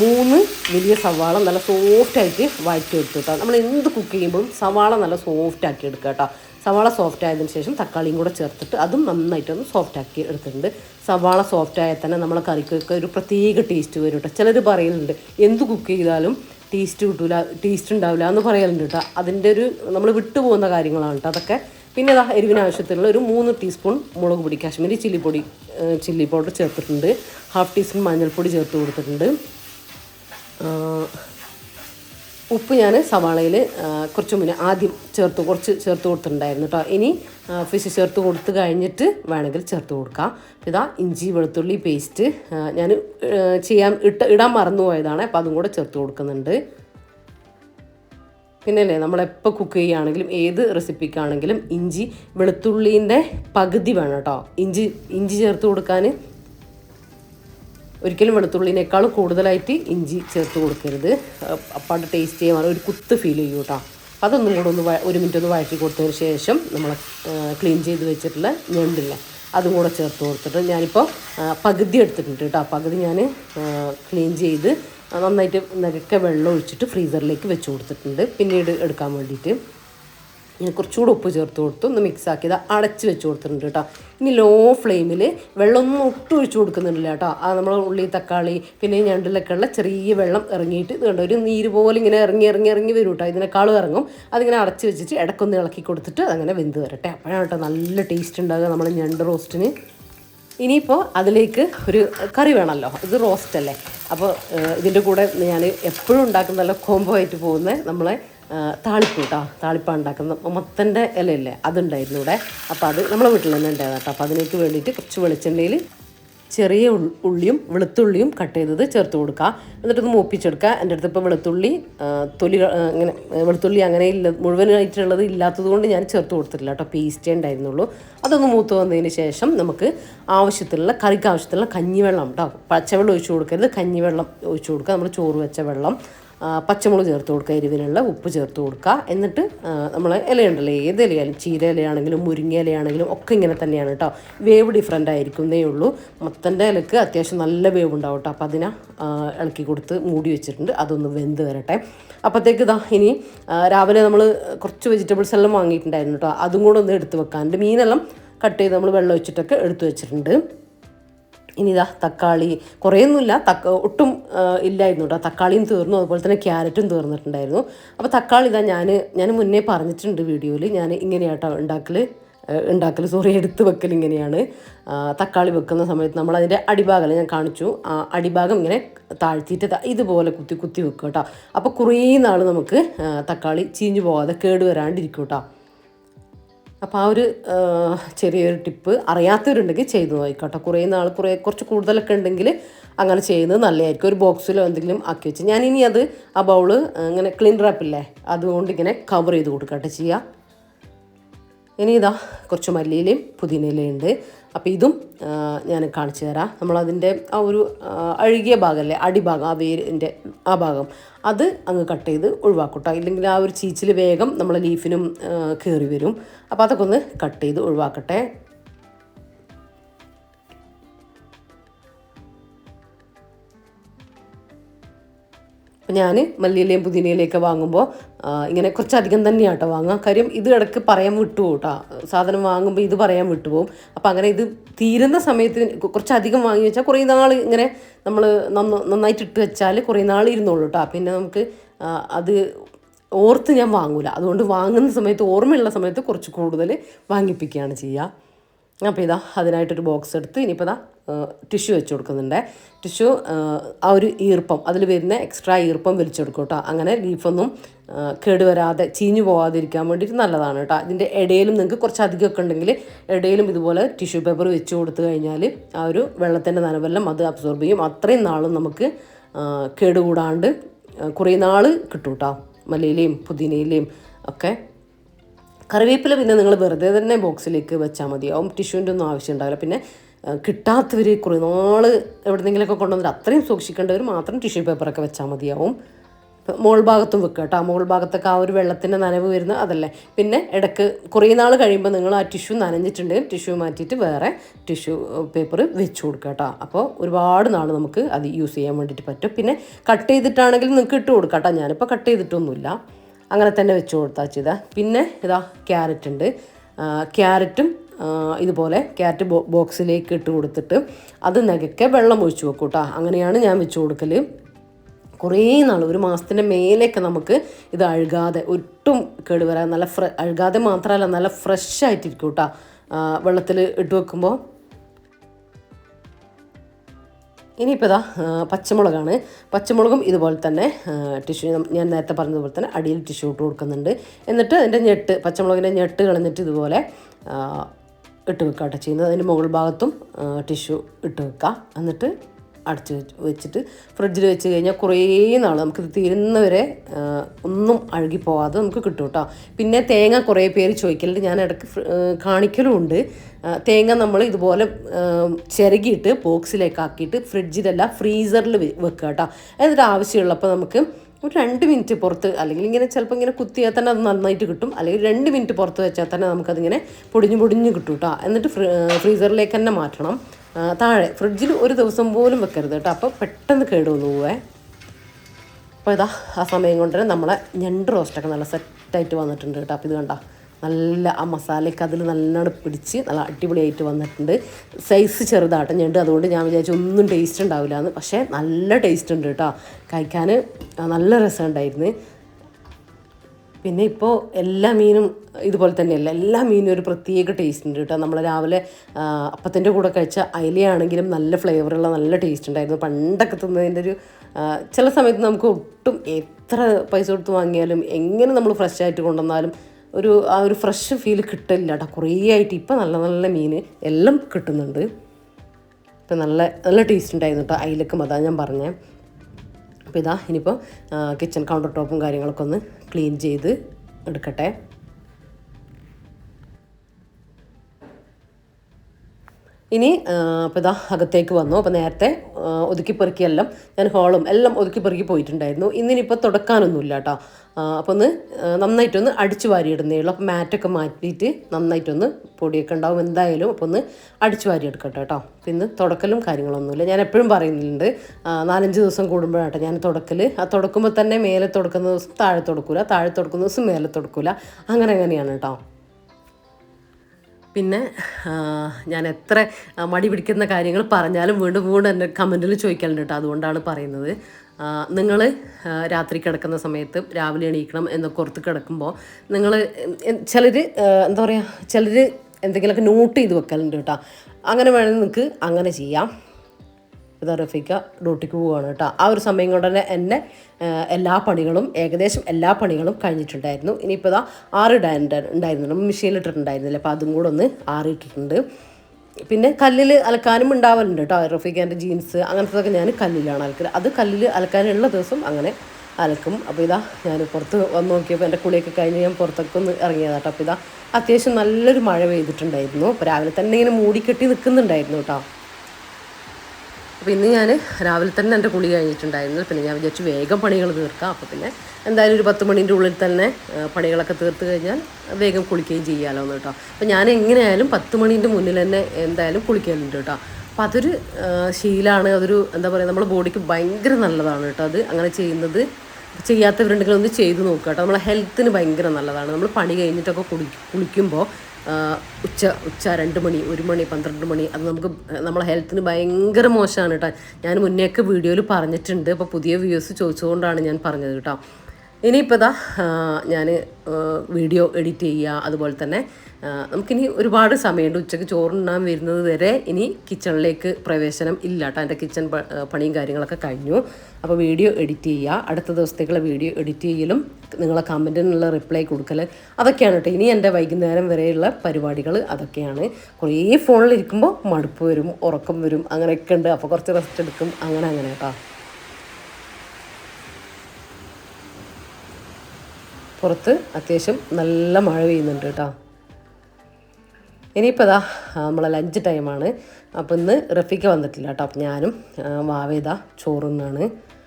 മൂന്ന് വലിയ സവാള നല്ല സോഫ്റ്റായിട്ട് വഴറ്റി എടുത്തു കേട്ടോ. നമ്മൾ എന്ത് കുക്ക് ചെയ്യുമ്പോഴും സവാള നല്ല സോഫ്റ്റ് ആക്കി എടുക്കുക കേട്ടോ. സവാള സോഫ്റ്റ് ആയതിനു ശേഷം തക്കാളിയും കൂടെ ചേർത്തിട്ട് അതും നന്നായിട്ടൊന്ന് സോഫ്റ്റ് ആക്കി എടുത്തിട്ടുണ്ട്. സവാള സോഫ്റ്റ് ആയാൽ തന്നെ നമ്മളെ കറിക്കൊക്കെ ഒരു പ്രത്യേക ടേസ്റ്റ് വരും കേട്ടോ. ചിലർ പറയുന്നുണ്ട് എന്ത് കുക്ക് ചെയ്താലും ടേസ്റ്റ് കിട്ടൂല ടേസ്റ്റ് ഉണ്ടാവില്ല എന്ന് പറയലുണ്ട് കേട്ടോ. അതിന്റെ ഒരു നമ്മൾ വിട്ടുപോകുന്ന കാര്യങ്ങളാണ് കേട്ടോ. അതൊക്കെ പിന്നെ അതാ എരിവിന് ആവശ്യത്തിലുള്ള ഒരു മൂന്ന് ടീസ്പൂൺ മുളക് പൊടി കാശ്മീരി ചില്ലി പൊടി ചില്ലി പൗഡർ ചേർത്തിട്ടുണ്ട്. ഹാഫ് ടീസ്പൂൺ മഞ്ഞൾപ്പൊടി ചേർത്ത് കൊടുത്തിട്ടുണ്ട്. ഉപ്പ് ഞാൻ സവാളയിൽ കുറച്ച് മുന്നേ ആദ്യം ചേർത്ത് കുറച്ച് ചേർത്ത് കൊടുത്തിട്ടുണ്ടായിരുന്നു കേട്ടോ ഇനി ഫിഷ് ചേർത്ത് കൊടുത്ത് കഴിഞ്ഞിട്ട് വേണമെങ്കിൽ ചേർത്ത് കൊടുക്കാം. ഇതാ ഇഞ്ചി വെളുത്തുള്ളി പേസ്റ്റ് ഞാൻ ചെയ്യാൻ ഇട്ട ഇടാൻ മറന്നു പോയതാണ്. അപ്പോൾ അതും കൂടെ ചേർത്ത് കൊടുക്കുന്നുണ്ട്. പിന്നെ അല്ലേ നമ്മളെപ്പോൾ കുക്ക് ചെയ്യുകയാണെങ്കിലും ഏത് റെസിപ്പിക്കാണെങ്കിലും ഇഞ്ചി വെളുത്തുള്ളീന്റെ പകുതി വേണം കേട്ടോ ഇഞ്ചി ഇഞ്ചി ചേർത്ത് കൊടുക്കാൻ ഒരിക്കലും വെളുത്തുള്ളിനേക്കാളും കൂടുതലായിട്ട് ഇഞ്ചി ചേർത്ത് കൊടുക്കരുത്. അപ്പാട് ടേസ്റ്റ് ചെയ്യാൻ ഒരു കുത്ത് ഫീൽ ചെയ്യും കേട്ടോ അതൊന്നും കൂടെ ഒന്ന് ഒരു മിനിറ്റ് ഒന്ന് വഴറ്റി കൊടുത്തതിന് ശേഷം നമ്മൾ ക്ലീൻ ചെയ്ത് വെച്ചിട്ടുള്ള ഞണ്ടില്ല അതും കൂടെ ചേർത്ത് കൊടുത്തിട്ട് ഞാനിപ്പോൾ പകുതി എടുത്തിട്ടുണ്ട് കേട്ടോ പകുതി ഞാൻ ക്ലീൻ ചെയ്ത് നന്നായിട്ട് നിരക്കെ വെള്ളം ഒഴിച്ചിട്ട് ഫ്രീസറിലേക്ക് വെച്ച് കൊടുത്തിട്ടുണ്ട്. പിന്നീട് എടുക്കാൻ വേണ്ടിയിട്ട് ഇനി കുറച്ചുകൂടെ ഉപ്പ് ചേർത്ത് കൊടുത്തു. ഒന്ന് മിക്സ് ആക്കിയത് അടച്ച് വെച്ച് കൊടുത്തിട്ടുണ്ട് കേട്ടോ. ഇനി ലോ ഫ്ലെയിമിൽ വെള്ളമൊന്നും ഒട്ടും ഒഴിച്ചു കൊടുക്കുന്നില്ല കേട്ടോ. ആ നമ്മൾ ഉള്ളി തക്കാളി പിന്നെ ഈ ഞണ്ടിലൊക്കെ ഉള്ള ചെറിയ വെള്ളം ഇറങ്ങിയിട്ട് കണ്ടോ ഒരു നീര് പോലെ ഇങ്ങനെ ഇറങ്ങി ഇറങ്ങി ഇറങ്ങി വരും കേട്ടോ. ഇതിനേക്കാളും ഇറങ്ങും. അതിങ്ങനെ അടച്ച് വെച്ചിട്ട് ഇടക്കൊന്ന് ഇളക്കി കൊടുത്തിട്ട് അതങ്ങനെ വെന്ത് വരട്ടെ. അപ്പോഴാണ് കേട്ടോ നല്ല ടേസ്റ്റ് ഉണ്ടാകുക നമ്മൾ ഞണ്ട് റോസ്റ്റിന് ഇനിയിപ്പോൾ അതിലേക്ക് ഒരു കറി വേണമല്ലോ ഇത് റോസ്റ്റ് അല്ലേ? അപ്പോൾ ഇതിന്റെ കൂടെ ഞാൻ എപ്പോഴും ഉണ്ടാക്കുന്ന നല്ല കോംബോ ആയിട്ട് പോകുന്ന നമ്മളെ താളിപ്പ് കേട്ടോ. താളിപ്പാണ് ഉണ്ടാക്കുന്ന മൊത്തന്റെ ഇലയില്ലേ അതുണ്ടായിരുന്നു ഇവിടെ. അപ്പോൾ അത് നമ്മളെ വീട്ടിൽ തന്നെ ഉണ്ടായിരുന്നു കേട്ടോ. അപ്പോൾ അതിലേക്ക് വേണ്ടിയിട്ട് കുറച്ച് വെളിച്ചെണ്ണയിൽ ചെറിയ ഉള്ളിയും വെളുത്തുള്ളിയും കട്ട് ചെയ്തത് ചേർത്ത് കൊടുക്കുക എന്നിട്ടൊന്ന് മൂപ്പിച്ചെടുക്കുക എന്റെ അടുത്ത് ഇപ്പോൾ വെളുത്തുള്ളി തൊലി ഇങ്ങനെ വെളുത്തുള്ളി അങ്ങനെ ഇല്ല മുഴുവനായിട്ടുള്ളത് ഇല്ലാത്തത് കൊണ്ട് ഞാൻ ചേർത്ത് കൊടുത്തിട്ടില്ല കേട്ടോ. പേസ്റ്റേ ഉണ്ടായിരുന്നുള്ളൂ. അതൊന്ന് മൂത്ത് വന്നതിന് ശേഷം നമുക്ക് ആവശ്യത്തിലുള്ള കറിക്ക് ആവശ്യത്തിലുള്ള കഞ്ഞിവെള്ളം കേട്ടോ പച്ചവെള്ളം ഒഴിച്ചു കൊടുക്കരുത്. കഞ്ഞിവെള്ളം ഒഴിച്ചു കൊടുക്കുക. നമ്മൾ ചോറ് വെച്ച വെള്ളം. പച്ചമുളക് ചേർത്ത് കൊടുക്കുക എരിവിനുള്ള ഉപ്പ് ചേർത്ത് കൊടുക്കുക. എന്നിട്ട് നമ്മൾ ഇലയുണ്ടല്ലോ ഏത് ഇലയാലും ചീര ഇലയാണെങ്കിലും മുരിങ്ങ ഇലയാണെങ്കിലും ഒക്കെ ഇങ്ങനെ തന്നെയാണ് കേട്ടോ വേവ് ഡിഫറെന്റ് ആയിരിക്കുന്നേ ഉള്ളൂ. മത്തന്റെ ഇലക്ക് അത്യാവശ്യം നല്ല വേവ് ഉണ്ടാവും കേട്ടോ അപ്പോൾ അതിനെ ഇളക്കി കൊടുത്ത് മൂടി വെച്ചിട്ടുണ്ട്. അതൊന്ന് വെന്ത് വരട്ടെ. അപ്പോഴത്തേക്ക് ഇതാ ഇനി രാവിലെ നമ്മൾ കുറച്ച് വെജിറ്റബിൾസ് എല്ലാം വാങ്ങിയിട്ടുണ്ടായിരുന്നു കേട്ടോ അതും കൂടെ ഒന്ന് എടുത്ത് വെക്കാനുണ്ട്. മീനെല്ലാം കട്ട് ചെയ്ത് നമ്മൾ വെള്ളം ഒഴിച്ചിട്ടൊക്കെ എടുത്തു വെച്ചിട്ടുണ്ട്. ഇനി ഇതാ തക്കാളി കുറേയൊന്നുമില്ല. തക്ക ഒട്ടും ഇല്ലായിരുന്നു കേട്ടോ തക്കാളിയും തീർന്നു. അതുപോലെ തന്നെ ക്യാരറ്റും തീർന്നിട്ടുണ്ടായിരുന്നു. അപ്പോൾ തക്കാളി ഇതാ ഞാൻ ഞാൻ മുന്നേ പറഞ്ഞിട്ടുണ്ട് വീഡിയോയിൽ ഞാൻ ഇങ്ങനെയാട്ടോ ഉണ്ടാക്കൽ ഉണ്ടാക്കൽ സോറി എടുത്ത് വെക്കൽ ഇങ്ങനെയാണ്. തക്കാളി വെക്കുന്ന സമയത്ത് നമ്മൾ അതിന്റെ അടിഭാഗം ഞാൻ കാണിച്ചു. അടിഭാഗം ഇങ്ങനെ താഴ്ത്തിയിട്ട് ഇതുപോലെ കുത്തി കുത്തി വെക്കുക കേട്ടോ അപ്പോൾ കുറേ നാൾ നമുക്ക് തക്കാളി ചീഞ്ഞു പോകാതെ കേട് വരാണ്ടിരിക്കും കേട്ടോ അപ്പോൾ ആ ഒരു ചെറിയൊരു ടിപ്പ് അറിയാത്തവരുണ്ടെങ്കിൽ ചെയ്തു നോക്കിക്കോട്ടെ. കുറേ നാൾ കുറേ കുറച്ച് കൂടുതലൊക്കെ ഉണ്ടെങ്കിൽ അങ്ങനെ ചെയ്യുന്നത് നല്ലതായിരിക്കും. ഒരു ബോക്സിലോ എന്തെങ്കിലും ആക്കി വെച്ച്. ഞാനിനി അത് ആ ബൗൾ ഇങ്ങനെ ക്ലീൻ റാപ്പില്ലേ അതുകൊണ്ട് ഇങ്ങനെ കവർ ചെയ്ത് കൊടുക്കട്ടെ ചെയ്യുക. ഇനി ഇതാ കുറച്ച് മല്ലിയിലയും പുതിനയിലയും ഉണ്ട്. അപ്പോൾ ഇതും ഞാൻ കാണിച്ചു തരാം. നമ്മളതിന്റെ ആ ഒരു അഴുകിയ ഭാഗമല്ലേ അടിഭാഗം ആ വേരിന്റെ ആ ഭാഗം. അത് അങ്ങ് കട്ട് ചെയ്ത് ഒഴിവാക്കട്ടോ ഇല്ലെങ്കിൽ ആ ഒരു ചീച്ചിൽ വേഗം നമ്മളെ ലീഫിനും കയറി വരും. അപ്പോൾ അതൊക്കെ ഒന്ന് കട്ട് ചെയ്ത് ഒഴിവാക്കട്ടെ. ഞാൻ മല്ലിയിലയും പുതിനയിലയൊക്കെ വാങ്ങുമ്പോൾ ഇങ്ങനെ കുറച്ചധികം തന്നെയാണ് കേട്ടോ വാങ്ങുക. കാര്യം ഇത് ഇടയ്ക്ക് പറയാൻ വിട്ടു കേട്ടോ സാധനം വാങ്ങുമ്പോൾ ഇത് പറയാൻ വിട്ടുപോകും അപ്പോൾ അങ്ങനെ ഇത് തീരുന്ന സമയത്ത് കുറച്ചധികം വാങ്ങി വെച്ചാൽ കുറേ നാൾ ഇങ്ങനെ നമ്മൾ നന്നായിട്ട് ഇട്ട് വെച്ചാൽ കുറേ നാൾ ഇരുന്നുള്ളൂ കേട്ടോ പിന്നെ നമുക്ക് അത് ഓർത്ത് ഞാൻ വാങ്ങൂല. അതുകൊണ്ട് വാങ്ങുന്ന സമയത്ത് ഓർമ്മയുള്ള സമയത്ത് കുറച്ച് കൂടുതൽ വാങ്ങിപ്പിക്കുകയാണ് ചെയ്യുക അപ്പോൾ ഇതാ അതിനായിട്ടൊരു ബോക്സ് എടുത്ത് ഇനിയിപ്പോൾ ഇതാ ടിഷ്യൂ വെച്ച് കൊടുക്കുന്നുണ്ട്. ടിഷ്യൂ ആ ഒരു ഈർപ്പം അതിൽ വരുന്ന എക്സ്ട്രാ ഈർപ്പം വലിച്ചെടുക്കും കേട്ടോ. അങ്ങനെ ലീഫൊന്നും കേടുവരാതെ ചീഞ്ഞു പോകാതിരിക്കാൻ വേണ്ടിയിട്ട് നല്ലതാണ് കേട്ടോ. ഇതിന്റെ ഇടയിലും നിങ്ങൾക്ക് കുറച്ച് അധികമൊക്കെ ഉണ്ടെങ്കിൽ ഇടയിലും ഇതുപോലെ ടിഷ്യൂ പേപ്പർ വെച്ച് കൊടുത്തു കഴിഞ്ഞാൽ ആ ഒരു വെള്ളത്തിന്റെ നനവെല്ലാം അത് അബ്സോർബ് ചെയ്യും. അത്രയും നാളും നമുക്ക് കേടുകൂടാണ്ട് കുറേ നാൾ കിട്ടും കേട്ടോ. മല്ലിയിലയും പുതിനയിലെയും ഒക്കെ കറിവേപ്പില പിന്നെ നിങ്ങൾ വെറുതെ തന്നെ ബോക്സിലേക്ക് വെച്ചാൽ മതിയാവും ടിഷ്യൂന്റെ ഒന്നും ആവശ്യം ഉണ്ടാവില്ല പിന്നെ കിട്ടാത്തവർ കുറേ നാൾ എവിടെന്നെങ്കിലുമൊക്കെ കൊണ്ടുവന്നിട്ട് അത്രയും സൂക്ഷിക്കേണ്ടവർ മാത്രം ടിഷ്യൂ പേപ്പറൊക്കെ വെച്ചാൽ മതിയാവും. മോൾ ഭാഗത്തും വെക്കുക കേട്ടോ. മോൾ ഭാഗത്തൊക്കെ ആ ഒരു വെള്ളത്തിന്റെ നനവ് വരുന്ന അതല്ലേ. പിന്നെ ഇടയ്ക്ക് കുറേ നാൾ കഴിയുമ്പോൾ നിങ്ങൾ ആ ടിഷ്യൂ നനഞ്ഞിട്ടുണ്ടെങ്കിൽ ടിഷ്യൂ മാറ്റിയിട്ട് വേറെ ടിഷ്യൂ പേപ്പർ വെച്ച് കൊടുക്കുക കേട്ടോ. അപ്പോൾ ഒരുപാട് നാൾ നമുക്ക് അത് യൂസ് ചെയ്യാൻ വേണ്ടിയിട്ട് പറ്റും. പിന്നെ കട്ട് ചെയ്തിട്ടാണെങ്കിലും നിങ്ങൾക്ക് ഇട്ട് കൊടുക്കാം കേട്ടോ. ഞാനിപ്പോൾ കട്ട് ചെയ്തിട്ടൊന്നുമില്ല. അങ്ങനെ തന്നെ വെച്ച് കൊടുത്താൽ ചെയ്താൽ പിന്നെ ഇതാ ക്യാരറ്റ് ഉണ്ട്. ക്യാരറ്റും ഇതുപോലെ ക്യാരറ്റ് ബോക്സിലേക്ക് ഇട്ട് കൊടുത്തിട്ട് അത് നികക്കെ വെള്ളം ഒഴിച്ച് വെക്കും കേട്ടോ അങ്ങനെയാണ് ഞാൻ വെച്ച് കൊടുക്കൽ കുറേ നാൾ ഒരു മാസത്തിന്റെ മേലേക്ക് നമുക്ക് ഇത് അഴുകാതെ ഒട്ടും കേടുവരാൻ നല്ല ഫ്ര അഴുകാതെ മാത്രമല്ല നല്ല ഫ്രഷ് ആയിട്ടിരിക്കും കേട്ടോ വെള്ളത്തിൽ ഇട്ട് വെക്കുമ്പോൾ ഇനിയിപ്പോൾ ഇതാ പച്ചമുളകാണ്. പച്ചമുളകും ഇതുപോലെ തന്നെ ടിഷ്യൂ ഞാൻ നേരത്തെ പറഞ്ഞതുപോലെ തന്നെ അടിയിൽ ടിഷ്യൂ ഇട്ട് കൊടുക്കുന്നുണ്ട്. എന്നിട്ട് അതിന്റെ ഞെട്ട് പച്ചമുളകിന്റെ ഞെട്ട് കളഞ്ഞിട്ട് ഇതുപോലെ ഇട്ട് വെക്കുക കേട്ടോ ചെയ്യുന്നത്. അതിന്റെ മുകൾ ഭാഗത്തും ടിഷ്യൂ ഇട്ട് വെക്കുക എന്നിട്ട് അടച്ച് വെച്ചിട്ട് ഫ്രിഡ്ജിൽ വെച്ച് കഴിഞ്ഞാൽ കുറേ നാൾ നമുക്കിത് തീരുന്നവരെ ഒന്നും അഴുകി പോകാതെ നമുക്ക് കിട്ടും കേട്ടോ പിന്നെ തേങ്ങ കുറേ പേര് ചോദിക്കലുണ്ട്. ഞാൻ ഇടയ്ക്ക് കാണിക്കലുമുണ്ട്. തേങ്ങ നമ്മൾ ഇതുപോലെ ചിരകിയിട്ട് ബോക്സിലേക്ക് ആക്കിയിട്ട് ഫ്രിഡ്ജിലല്ല ഫ്രീസറിൽ വെക്കുക കേട്ടോ എന്നിട്ട് ആവശ്യമുള്ളപ്പോൾ നമുക്ക് ഒരു രണ്ട് മിനിറ്റ് പുറത്ത് അല്ലെങ്കിൽ ഇങ്ങനെ ചിലപ്പോൾ ഇങ്ങനെ കുത്തിയാൽ തന്നെ അത് നന്നായിട്ട് കിട്ടും. അല്ലെങ്കിൽ രണ്ട് മിനിറ്റ് പുറത്ത് വെച്ചാൽ തന്നെ നമുക്കതിങ്ങനെ പൊടിഞ്ഞു പൊടിഞ്ഞ് കിട്ടും കേട്ടോ എന്നിട്ട് ഫ്രീ ഫ്രീസറിലേക്ക് തന്നെ മാറ്റണം. താഴെ. ഫ്രിഡ്ജിൽ ഒരു ദിവസം പോലും വെക്കരുത് കേട്ടോ. അപ്പോൾ പെട്ടെന്ന് കേടുവന്നു പോവേ. അപ്പോൾ ഇതാ ആ സമയം കൊണ്ട് തന്നെ നമ്മളെ ഞണ്ട് റോസ്റ്റൊക്കെ നല്ല സെറ്റായിട്ട് വന്നിട്ടുണ്ട് കേട്ടോ. അപ്പോൾ ഇത് കണ്ട നല്ല ആ മസാലയൊക്കെ അതിൽ നല്ലോണം പിടിച്ച് നല്ല അടിപൊളിയായിട്ട് വന്നിട്ടുണ്ട്. സൈസ് ചെറുതാട്ടം ഞണ്ട്. അതുകൊണ്ട് ഞാൻ വിചാരിച്ചു ഒന്നും ടേസ്റ്റ് ഉണ്ടാവില്ല എന്ന് പക്ഷേ നല്ല ടേസ്റ്റ് ഉണ്ട് കേട്ടോ. കഴിക്കാൻ നല്ല രസമുണ്ടായിരുന്നു. പിന്നെ ഇപ്പോൾ എല്ലാ മീനും ഇതുപോലെ തന്നെയല്ല എല്ലാ മീനും ഒരു പ്രത്യേക ടേസ്റ്റ് ഉണ്ട് കേട്ടോ. നമ്മൾ രാവിലെ അപ്പത്തിന്റെ കൂടെ കഴിച്ച അയിലയാണെങ്കിലും നല്ല ഫ്ലേവറുള്ള നല്ല ടേസ്റ്റ് ഉണ്ടായിരുന്നു. പണ്ടൊക്കെ തിന്നതിന്റെ ഒരു ചില സമയത്ത് നമുക്ക് ഒട്ടും എത്ര പൈസ കൊടുത്ത് വാങ്ങിയാലും എങ്ങനെ നമ്മൾ ഫ്രഷ് ആയിട്ട് കൊണ്ടുവന്നാലും ഒരു ആ ഒരു ഫ്രഷ് ഫീൽ കിട്ടില്ല കേട്ടോ. കുറേ ആയിട്ട് ഇപ്പം നല്ല നല്ല മീൻ എല്ലാം കിട്ടുന്നുണ്ട്. ഇപ്പം നല്ല നല്ല ടേസ്റ്റ് ഉണ്ടായിരുന്നു കേട്ടോ അയിലക്കും. അതാണ് ഞാൻ പറഞ്ഞത് അപ്പോൾ ഇതാ ഇനിയിപ്പോൾ കിച്ചൺ കൗണ്ടർ ടോപ്പും കാര്യങ്ങളൊക്കെ ഒന്ന് ക്ലീൻ ചെയ്ത് എടുക്കട്ടെ. ഇനി അപ്പോൾ ഇതാ അകത്തേക്ക് വന്നു. അപ്പോൾ നേരത്തെ ഒതുക്കി പെറുക്കിയെല്ലാം ഞാൻ ഹോളും എല്ലാം ഒതുക്കി പെറുക്കി പോയിട്ടുണ്ടായിരുന്നു. ഇന്നിനിപ്പോൾ തുടക്കാനൊന്നുമില്ല കേട്ടോ അപ്പോൾ ഒന്ന് നന്നായിട്ടൊന്ന് അടിച്ചു വാരിയിടുന്നേ ഉള്ളൂ. അപ്പോൾ മാറ്റൊക്കെ മാറ്റിയിട്ട് നന്നായിട്ടൊന്ന് പൊടിയൊക്കെ ഉണ്ടാവും എന്തായാലും. അപ്പോൾ ഒന്ന് അടിച്ചു വാരി എടുക്കട്ടെ കേട്ടോ അപ്പോൾ ഇന്ന് തുടക്കലും കാര്യങ്ങളൊന്നുമില്ല. ഞാൻ എപ്പോഴും പറയുന്നുണ്ട് നാലഞ്ച് ദിവസം കൂടുമ്പോഴാട്ടോ ഞാൻ തുടക്കൽ ആ തുടക്കുമ്പോൾ തന്നെ മേലെ തുടക്കുന്ന ദിവസം താഴെ തുടക്കൂല. താഴെ തുടക്കുന്ന ദിവസം മേലെ തുടക്കൂല. അങ്ങനെ അങ്ങനെയാണ് കേട്ടോ പിന്നെ ഞാൻ എത്ര മടി പിടിക്കുന്ന കാര്യങ്ങൾ പറഞ്ഞാലും വീണ്ടും വീണ്ടും എന്റെ കമന്റിൽ ചോദിക്കലുണ്ട് കേട്ടോ. അതുകൊണ്ടാണ് പറയുന്നത്. നിങ്ങൾ രാത്രി കിടക്കുന്ന സമയത്ത് രാവിലെ എണീക്കണം എന്നൊക്കെ ഓർത്ത് കിടക്കുമ്പോൾ നിങ്ങൾ ചിലർ എന്താ പറയുക ചിലർ എന്തെങ്കിലുമൊക്കെ നോട്ട് ചെയ്ത് വെക്കലുണ്ട് കേട്ടോ. അങ്ങനെ വേണമെങ്കിൽ നിങ്ങൾക്ക് അങ്ങനെ ചെയ്യാം. ഇതാ റഫീക്ക ഡ്യൂട്ടിക്ക് പോവുകയാണ് കേട്ടോ. ആ ഒരു സമയം കൊണ്ട് തന്നെ എന്നെ എല്ലാ പണികളും ഏകദേശം എല്ലാ പണികളും കഴിഞ്ഞിട്ടുണ്ടായിരുന്നു. ഇനിയിപ്പോൾ ഇതാ ആറിടാൻ ഉണ്ടായിരുന്നു. മെഷീനിലിട്ടിട്ടുണ്ടായിരുന്നില്ല അപ്പോൾ അതും കൂടെ ഒന്ന് ആറിയിട്ടിട്ടുണ്ട്. പിന്നെ കല്ലിൽ അലക്കാനും ഉണ്ടാവലുണ്ട് കേട്ടോ. റഫീഖാന്റെ ജീൻസ് അങ്ങനത്തതൊക്കെ ഞാൻ കല്ലിലാണ് അലക്കൽ അത് കല്ലിൽ അലക്കാനുള്ള ദിവസം അങ്ങനെ അലക്കും. അപ്പോൾ ഇതാ ഞാൻ പുറത്ത് വന്ന് നോക്കിയപ്പോൾ എന്റെ കുളിയൊക്കെ കഴിഞ്ഞ് ഞാൻ പുറത്തൊക്കെ ഒന്ന് ഇറങ്ങിയതാട്ടോ അപ്പോൾ ഇതാ അത്യാവശ്യം നല്ലൊരു മഴ പെയ്തിട്ടുണ്ടായിരുന്നു. അപ്പോൾ രാവിലെ തന്നെ ഇങ്ങനെ മൂടിക്കെട്ടി നിൽക്കുന്നുണ്ടായിരുന്നു കേട്ടോ. അപ്പോൾ ഇന്ന് ഞാൻ രാവിലെ തന്നെ എന്റെ കുളി കഴിഞ്ഞിട്ടുണ്ടായിരുന്നു. പിന്നെ ഞാൻ വിചാരിച്ചു വേഗം പണികൾ തീർക്കാം. അപ്പോൾ പിന്നെ എന്തായാലും ഒരു പത്ത് മണീന്റെ ഉള്ളിൽ തന്നെ പണികളൊക്കെ തീർത്ത് കഴിഞ്ഞാൽ വേഗം കുളിക്കുകയും ചെയ്യാമല്ലോ എന്ന് കേട്ടോ. അപ്പോൾ ഞാൻ എങ്ങനെയായാലും പത്ത് മണീന്റെ മുന്നിൽ തന്നെ എന്തായാലും കുളിക്കലുണ്ട് കേട്ടോ. അപ്പോൾ അതൊരു ശീലമാണ് അതൊരു എന്താ പറയുക നമ്മുടെ ബോഡിക്ക് ഭയങ്കര നല്ലതാണ് കേട്ടോ അത് അങ്ങനെ ചെയ്യുന്നത്. ചെയ്യാത്തവരുണ്ടെങ്കിൽ ഒന്ന് ചെയ്ത് നോക്കുക കേട്ടോ. നമ്മളെ ഹെൽത്തിന് ഭയങ്കര നല്ലതാണ്. നമ്മൾ പണി കഴിഞ്ഞിട്ടൊക്കെ കുളി കുളിക്കുമ്പോൾ ഉച്ച ഉച്ച രണ്ട് മണി ഒരു മണി പന്ത്രണ്ട് മണി അത് നമുക്ക് നമ്മളെ ഹെൽത്തിന് ഭയങ്കര മോശമാണ് കേട്ടോ. ഞാൻ മുന്നേയൊക്കെ വീഡിയോയിൽ പറഞ്ഞിട്ടുണ്ട്. അപ്പോൾ പുതിയ വ്യൂസ് ചോദിച്ചുകൊണ്ടാണ് ഞാൻ പറഞ്ഞത് കേട്ടോ. ഇനിയിപ്പോൾ ഇതാ ഞാൻ വീഡിയോ എഡിറ്റ് ചെയ്യുക അതുപോലെ തന്നെ നമുക്കിനി ഒരുപാട് സമയമുണ്ട്. ഉച്ചയ്ക്ക് ചോറുണ്ണാൻ വരുന്നത് വരെ ഇനി കിച്ചണിലേക്ക് പ്രവേശനം ഇല്ല കേട്ടോ എന്റെ കിച്ചൺ പണിയും കാര്യങ്ങളൊക്കെ കഴിഞ്ഞു. അപ്പോൾ വീഡിയോ എഡിറ്റ് ചെയ്യുക അടുത്ത ദിവസത്തേക്കുള്ള വീഡിയോ എഡിറ്റ് ചെയ്യലും നിങ്ങളെ കമന്റിനുള്ള റിപ്ലൈ കൊടുക്കൽ അതൊക്കെയാണ് കേട്ടോ ഇനി എന്റെ വൈകുന്നേരം വരെയുള്ള പരിപാടികൾ അതൊക്കെയാണ്. കുറേ ഫോണിലിരിക്കുമ്പോൾ മടുപ്പ് വരും ഉറക്കം വരും അങ്ങനെയൊക്കെ ഉണ്ട്. അപ്പോൾ കുറച്ച് റെസ്റ്റ് എടുക്കും അങ്ങനെ അങ്ങനെ കേട്ടോ പുറത്ത് അത്യാവശ്യം നല്ല മഴ പെയ്യുന്നുണ്ട് കേട്ടോ. ഇനിയിപ്പോൾ ഇതാ നമ്മളെ ലഞ്ച് ടൈമാണ് അപ്പോൾ ഇന്ന് റഫിക്ക് വന്നിട്ടില്ല കേട്ടോ. അപ്പം ഞാനും വാവേദ ചോറുന്നാണ്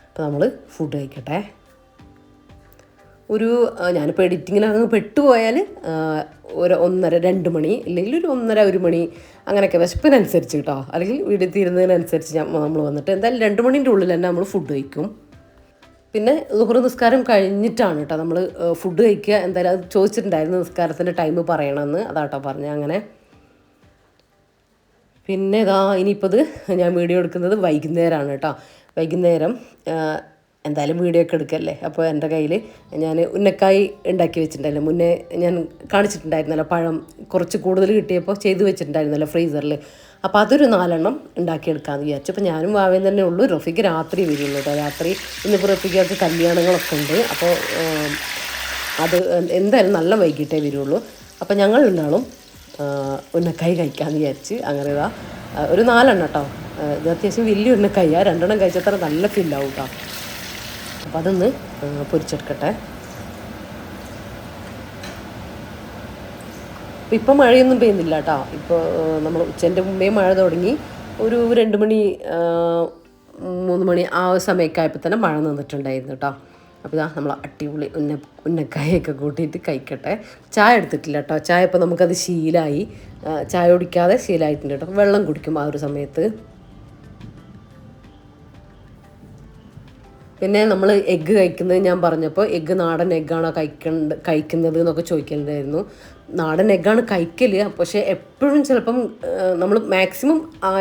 അപ്പോൾ നമ്മൾ ഫുഡ് കഴിക്കട്ടെ. ഒരു ഞാനിപ്പോൾ എഡിറ്റിങ്ങിൽ അങ്ങ് പെട്ടുപോയാൽ ഒരു ഒന്നര രണ്ട് മണി അല്ലെങ്കിൽ ഒരു ഒന്നര ഒരു മണി അങ്ങനെയൊക്കെ വിശപ്പിനനുസരിച്ച് കേട്ടോ. അല്ലെങ്കിൽ വീട്ടിൽ തീരുന്നതിനനുസരിച്ച് നമ്മൾ വന്നിട്ട് എന്തായാലും രണ്ട് മണീന്റെ ഉള്ളിൽ തന്നെ നമ്മൾ ഫുഡ് കഴിക്കും. പിന്നെ ലുഹുർ നിസ്കാരം കഴിഞ്ഞിട്ടാണ് കേട്ടോ നമ്മൾ ഫുഡ് കഴിക്കുക. എന്തായാലും അത് ചോദിച്ചിട്ടുണ്ടായിരുന്നു നിസ്കാരത്തിന്റെ ടൈം പറയണമെന്ന്. അതാട്ടോ പറഞ്ഞത് അങ്ങനെ. പിന്നെ ഇതാ ഇനിയിപ്പോൾ ഞാൻ വീഡിയോ എടുക്കുന്നത് വൈകുന്നേരമാണ് കേട്ടോ. വൈകുന്നേരം എന്തായാലും വീഡിയോ ഒക്കെ എടുക്കല്ലേ? അപ്പോൾ എന്റെ കയ്യിൽ ഞാൻ ഉന്നക്കായി ഉണ്ടാക്കി വെച്ചിട്ടുണ്ടായിരുന്നു. മുന്നേ ഞാൻ കാണിച്ചിട്ടുണ്ടായിരുന്നല്ലോ പഴം കുറച്ച് കൂടുതൽ കിട്ടിയപ്പോൾ ചെയ്ത് വെച്ചിട്ടുണ്ടായിരുന്നല്ലോ ഫ്രീസറിൽ അപ്പോൾ അതൊരു നാലെണ്ണം ഉണ്ടാക്കിയെടുക്കാമെന്ന് വിചാരിച്ചു. അപ്പോൾ ഞാനും വാവേം തന്നെ ഉള്ളൂ. റഫിക്ക് രാത്രി വരുള്ളൂ കേട്ടോ രാത്രി ഇന്നിപ്പോൾ റഫിക്കകത്ത് കല്യാണങ്ങളൊക്കെ ഉണ്ട്. അപ്പോൾ അത് എന്തായാലും നല്ല വൈകിട്ടേ വരുള്ളൂ. അപ്പോൾ ഞങ്ങൾ രണ്ടാളും ഉന്നക്കായി കഴിക്കാമെന്ന് വിചാരിച്ച് അങ്ങനെ ഇതാ ഒരു നാലെണ്ണം കേട്ടോ ആ, ഇത് അത്യാവശ്യം വലിയ ഉന്നക്കായ. രണ്ടെണ്ണം കഴിച്ചത്ര നല്ല ഫില്ലാവും കേട്ടോ അപ്പോൾ അതൊന്ന് പൊരിച്ചെടുക്കട്ടെ. അപ്പോൾ ഇപ്പം മഴയൊന്നും പെയ്യുന്നില്ല കേട്ടോ. ഇപ്പോൾ നമ്മൾ ഉച്ചന്റെ മുമ്പേ മഴ തുടങ്ങി. ഒരു രണ്ട് മണി മൂന്ന് മണി ആ ഒരു സമയമൊക്കെ തന്നെ മഴ നിന്നിട്ടുണ്ടായിരുന്നു കേട്ടോ. അപ്പോൾ ഇതാ നമ്മൾ അടിപൊളി ഉന്ന ഉന്നക്കായൊക്കെ കൂട്ടിയിട്ട് കഴിക്കട്ടെ. ചായ എടുത്തിട്ടില്ല കേട്ടോ. ചായ ഇപ്പോൾ നമുക്കത് ശീലമായി ചായ കുടിക്കാതെ ശീലമായിട്ടുണ്ട് കേട്ടോ. വെള്ളം കുടിക്കും ആ ഒരു സമയത്ത്. പിന്നെ നമ്മൾ എഗ്ഗ് കഴിക്കുന്നത് ഞാൻ പറഞ്ഞപ്പോൾ എഗ്ഗ് നാടൻ എഗ്ഗാണോ കഴിക്കണ്ട കഴിക്കുന്നത് എന്നൊക്കെ ചോദിക്കേണ്ടതായിരുന്നു നാടൻ എഗ്ഗാണ് കഴിക്കൽ പക്ഷേ എപ്പോഴും ചിലപ്പം നമ്മൾ മാക്സിമം ആ,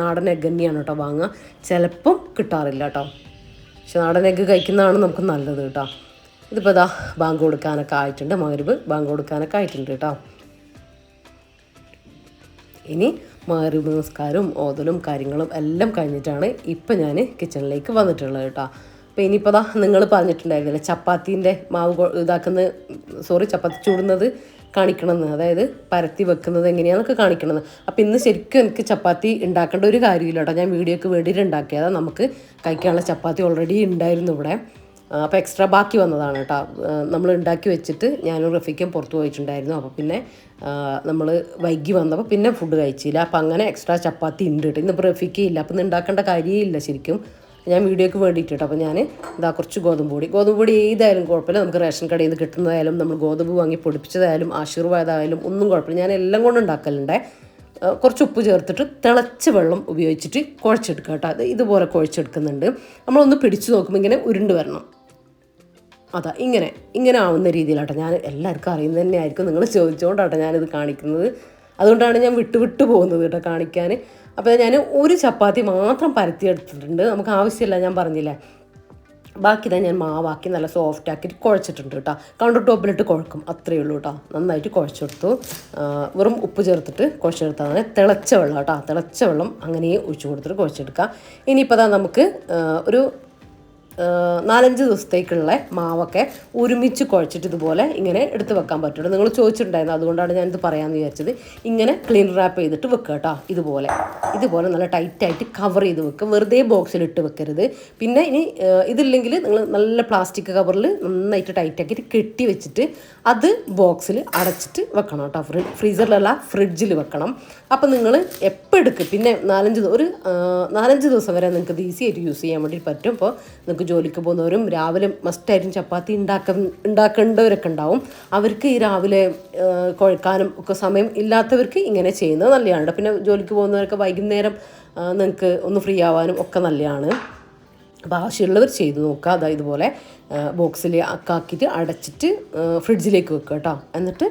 നാടൻ എഗ്ഗ് തന്നെയാണ് കേട്ടോ വാങ്ങുക ചിലപ്പം കിട്ടാറില്ല കേട്ടോ പക്ഷെ നാടൻ എഗ്ഗ് കഴിക്കുന്നതാണ് നമുക്ക് നല്ലത് കേട്ടോ ഇതിപ്പോൾ ഇതാ ബാങ്ക് കൊടുക്കാനൊക്കെ ആയിട്ടുണ്ട് മകരുവ് ബാങ്ക് കൊടുക്കാനൊക്കെ ആയിട്ടുണ്ട് കേട്ടോ ഇനി മകരവ് നമസ്കാരവും ഓതലും കാര്യങ്ങളും എല്ലാം കഴിഞ്ഞിട്ടാണ് ഇപ്പം ഞാൻ കിച്ചണിലേക്ക് വന്നിട്ടുള്ളത് കേട്ടോ അപ്പോൾ ഇനിയിപ്പോൾ ദാ നിങ്ങൾ പറഞ്ഞിട്ടുണ്ടായിരുന്നില്ലേ ചപ്പാത്തീന്റെ മാവ് ഇതാക്കുന്നത് ഇതാക്കുന്ന സോറി ചപ്പാത്തി ചൂടുന്നത് കാണിക്കണമെന്ന് അതായത് പരത്തി വെക്കുന്നത് എങ്ങനെയാണെന്നൊക്കെ കാണിക്കണമെന്ന്. അപ്പോൾ ഇന്ന് ശരിക്കും എനിക്ക് ചപ്പാത്തി ഉണ്ടാക്കേണ്ട ഒരു കാര്യമില്ല കേട്ടോ. ഞാൻ വീഡിയോക്ക് വേണ്ടിയിട്ട് ഉണ്ടാക്കിയതാണ് നമുക്ക് കഴിക്കാനുള്ള ചപ്പാത്തി ഓൾറെഡി ഉണ്ടായിരുന്നു ഇവിടെ. അപ്പോൾ എക്സ്ട്രാ ബാക്കി വന്നതാണ് കേട്ടോ. നമ്മൾ ഉണ്ടാക്കി വെച്ചിട്ട് ഞാനും റഫിക്കും പുറത്ത് പോയിട്ടുണ്ടായിരുന്നു. അപ്പോൾ പിന്നെ നമ്മൾ വൈകി വന്നപ്പോൾ പിന്നെ ഫുഡ് കഴിച്ചില്ല. അപ്പോൾ അങ്ങനെ എക്സ്ട്രാ ചപ്പാത്തി ഉണ്ട് കേട്ടോ. ഇന്നിപ്പോൾ റഫിക്ക് അപ്പം ഇന്ന് ഉണ്ടാക്കേണ്ട കാര്യമേ ഇല്ല ശരിക്കും. ഞാൻ വീഡിയോക്ക് വേണ്ടിയിട്ട് അപ്പോൾ ഞാൻ ഇതാ കുറച്ച് ഗോതമ്പ് പൊടി. ഗോതമ്പ് പൊടി ഏതായാലും കുഴപ്പമില്ല. നമുക്ക് റേഷൻ കടയിൽ നിന്ന് കിട്ടുന്നതായാലും നമ്മൾ ഗോതമ്പ് വാങ്ങി പൊടിപ്പിച്ചതായാലും ആശീർവാദമായാലും ഒന്നും കുഴപ്പമില്ല. ഞാൻ എല്ലാം കൊണ്ടും ഉണ്ടാക്കലുണ്ടേ. കുറച്ച് ഉപ്പ് ചേർത്തിട്ട് തിളച്ച വെള്ളം ഉപയോഗിച്ചിട്ട് കുഴച്ചെടുക്കുക കേട്ടോ അത് ഇതുപോലെ കുഴച്ചെടുക്കുന്നുണ്ട്. നമ്മളൊന്ന് പിടിച്ചു നോക്കുമ്പോൾ ഇങ്ങനെ ഉരുണ്ട് വരണം. അതാ ഇങ്ങനെ ഇങ്ങനെ ആവുന്ന രീതിയിലാട്ടോ. ഞാൻ എല്ലാവർക്കും അറിയുന്നത് തന്നെയായിരിക്കും. നിങ്ങൾ ചോദിച്ചുകൊണ്ടാട്ടോ ഞാനിത് കാണിക്കുന്നത്. അതുകൊണ്ടാണ് ഞാൻ വിട്ടുവിട്ട് വിട്ട് പോകുന്നത് കേട്ടോ കാണിക്കാൻ. അപ്പോൾ ഞാൻ ഒരു ചപ്പാത്തി മാത്രം പരത്തിയെടുത്തിട്ടുണ്ട്. നമുക്ക് ആവശ്യമില്ല ഞാൻ പറഞ്ഞില്ലേ? ബാക്കി തന്നെ ഞാൻ മാവാക്കി നല്ല സോഫ്റ്റ് ആക്കിയിട്ട് കുഴച്ചിട്ടുണ്ട് കേട്ടോ. കൗണ്ടർ ടോപ്പിലിട്ട് കുഴക്കും അത്രയേ ഉള്ളൂ കേട്ടോ. നന്നായിട്ട് കുഴച്ചെടുത്തു. വെറും ഉപ്പ് ചേർത്തിട്ട് കുഴച്ചെടുത്താൽ മതി തിളച്ച വെള്ളം കേട്ടോ. തിളച്ച വെള്ളം അങ്ങനെ ഒഴിച്ചു കൊടുത്തിട്ട് കുഴച്ചെടുക്കാം. ഇനിയിപ്പോൾ നമുക്ക് ഒരു നാലഞ്ച് ദിവസത്തേക്കുള്ള മാവൊക്കെ ഒരുമിച്ച് കുഴച്ചിട്ട് ഇതുപോലെ ഇങ്ങനെ എടുത്ത് വെക്കാൻ പറ്റുള്ളൂ. നിങ്ങൾ ചോദിച്ചിട്ടുണ്ടായിരുന്നു അതുകൊണ്ടാണ് ഞാനിത് പറയാമെന്ന് വിചാരിച്ചത്. ഇങ്ങനെ ക്ലീൻ റാപ്പ് ചെയ്തിട്ട് വെക്കുക കേട്ടോ ഇതുപോലെ. ഇതുപോലെ നല്ല ടൈറ്റായിട്ട് കവർ ചെയ്ത് വെക്കുക വെറുതെ ബോക്സിൽ ഇട്ട് വെക്കരുത്. പിന്നെ ഇനി ഇതില്ലെങ്കിൽ നിങ്ങൾ നല്ല പ്ലാസ്റ്റിക് കവറിൽ നന്നായിട്ട് ടൈറ്റാക്കിയിട്ട് കെട്ടി വെച്ചിട്ട് അത് ബോക്സിൽ അടച്ചിട്ട് വെക്കണം കേട്ടോ. ഫ്രി ഫ്രീസറിലല്ല ഫ്രിഡ്ജിൽ വെക്കണം. അപ്പം നിങ്ങൾ എപ്പോൾ എടുക്കും പിന്നെ നാലഞ്ച് ഒരു നാലഞ്ച് ദിവസം വരെ നിങ്ങൾക്ക് ഇത് ഈസി ആയിട്ട് യൂസ് ചെയ്യാൻ വേണ്ടി പറ്റും. അപ്പോൾ നിങ്ങൾക്ക് ജോലിക്ക് പോകുന്നവരും രാവിലെ മസ്റ്റായിട്ടും ചപ്പാത്തി ഉണ്ടാക്ക ഉണ്ടാക്കേണ്ടവരൊക്കെ ഉണ്ടാവും. അവർക്ക് ഈ രാവിലെ കുഴക്കാനും ഒക്കെ സമയം ഇല്ലാത്തവർക്ക് ഇങ്ങനെ ചെയ്യുന്നത് നല്ലതാണ്. പിന്നെ ജോലിക്ക് പോകുന്നവരൊക്കെ വൈകുന്നേരം നിങ്ങൾക്ക് ഒന്ന് ഫ്രീ ആവാനും ഒക്കെ നല്ലതാണ്. അപ്പോൾ ആവശ്യമുള്ളവർ ചെയ്ത് നോക്കുക. അതാ ഇതുപോലെ ബോക്സിൽ അക്കാക്കിയിട്ട് അടച്ചിട്ട് ഫ്രിഡ്ജിലേക്ക് വെക്കുക കേട്ടോ. എന്നിട്ട്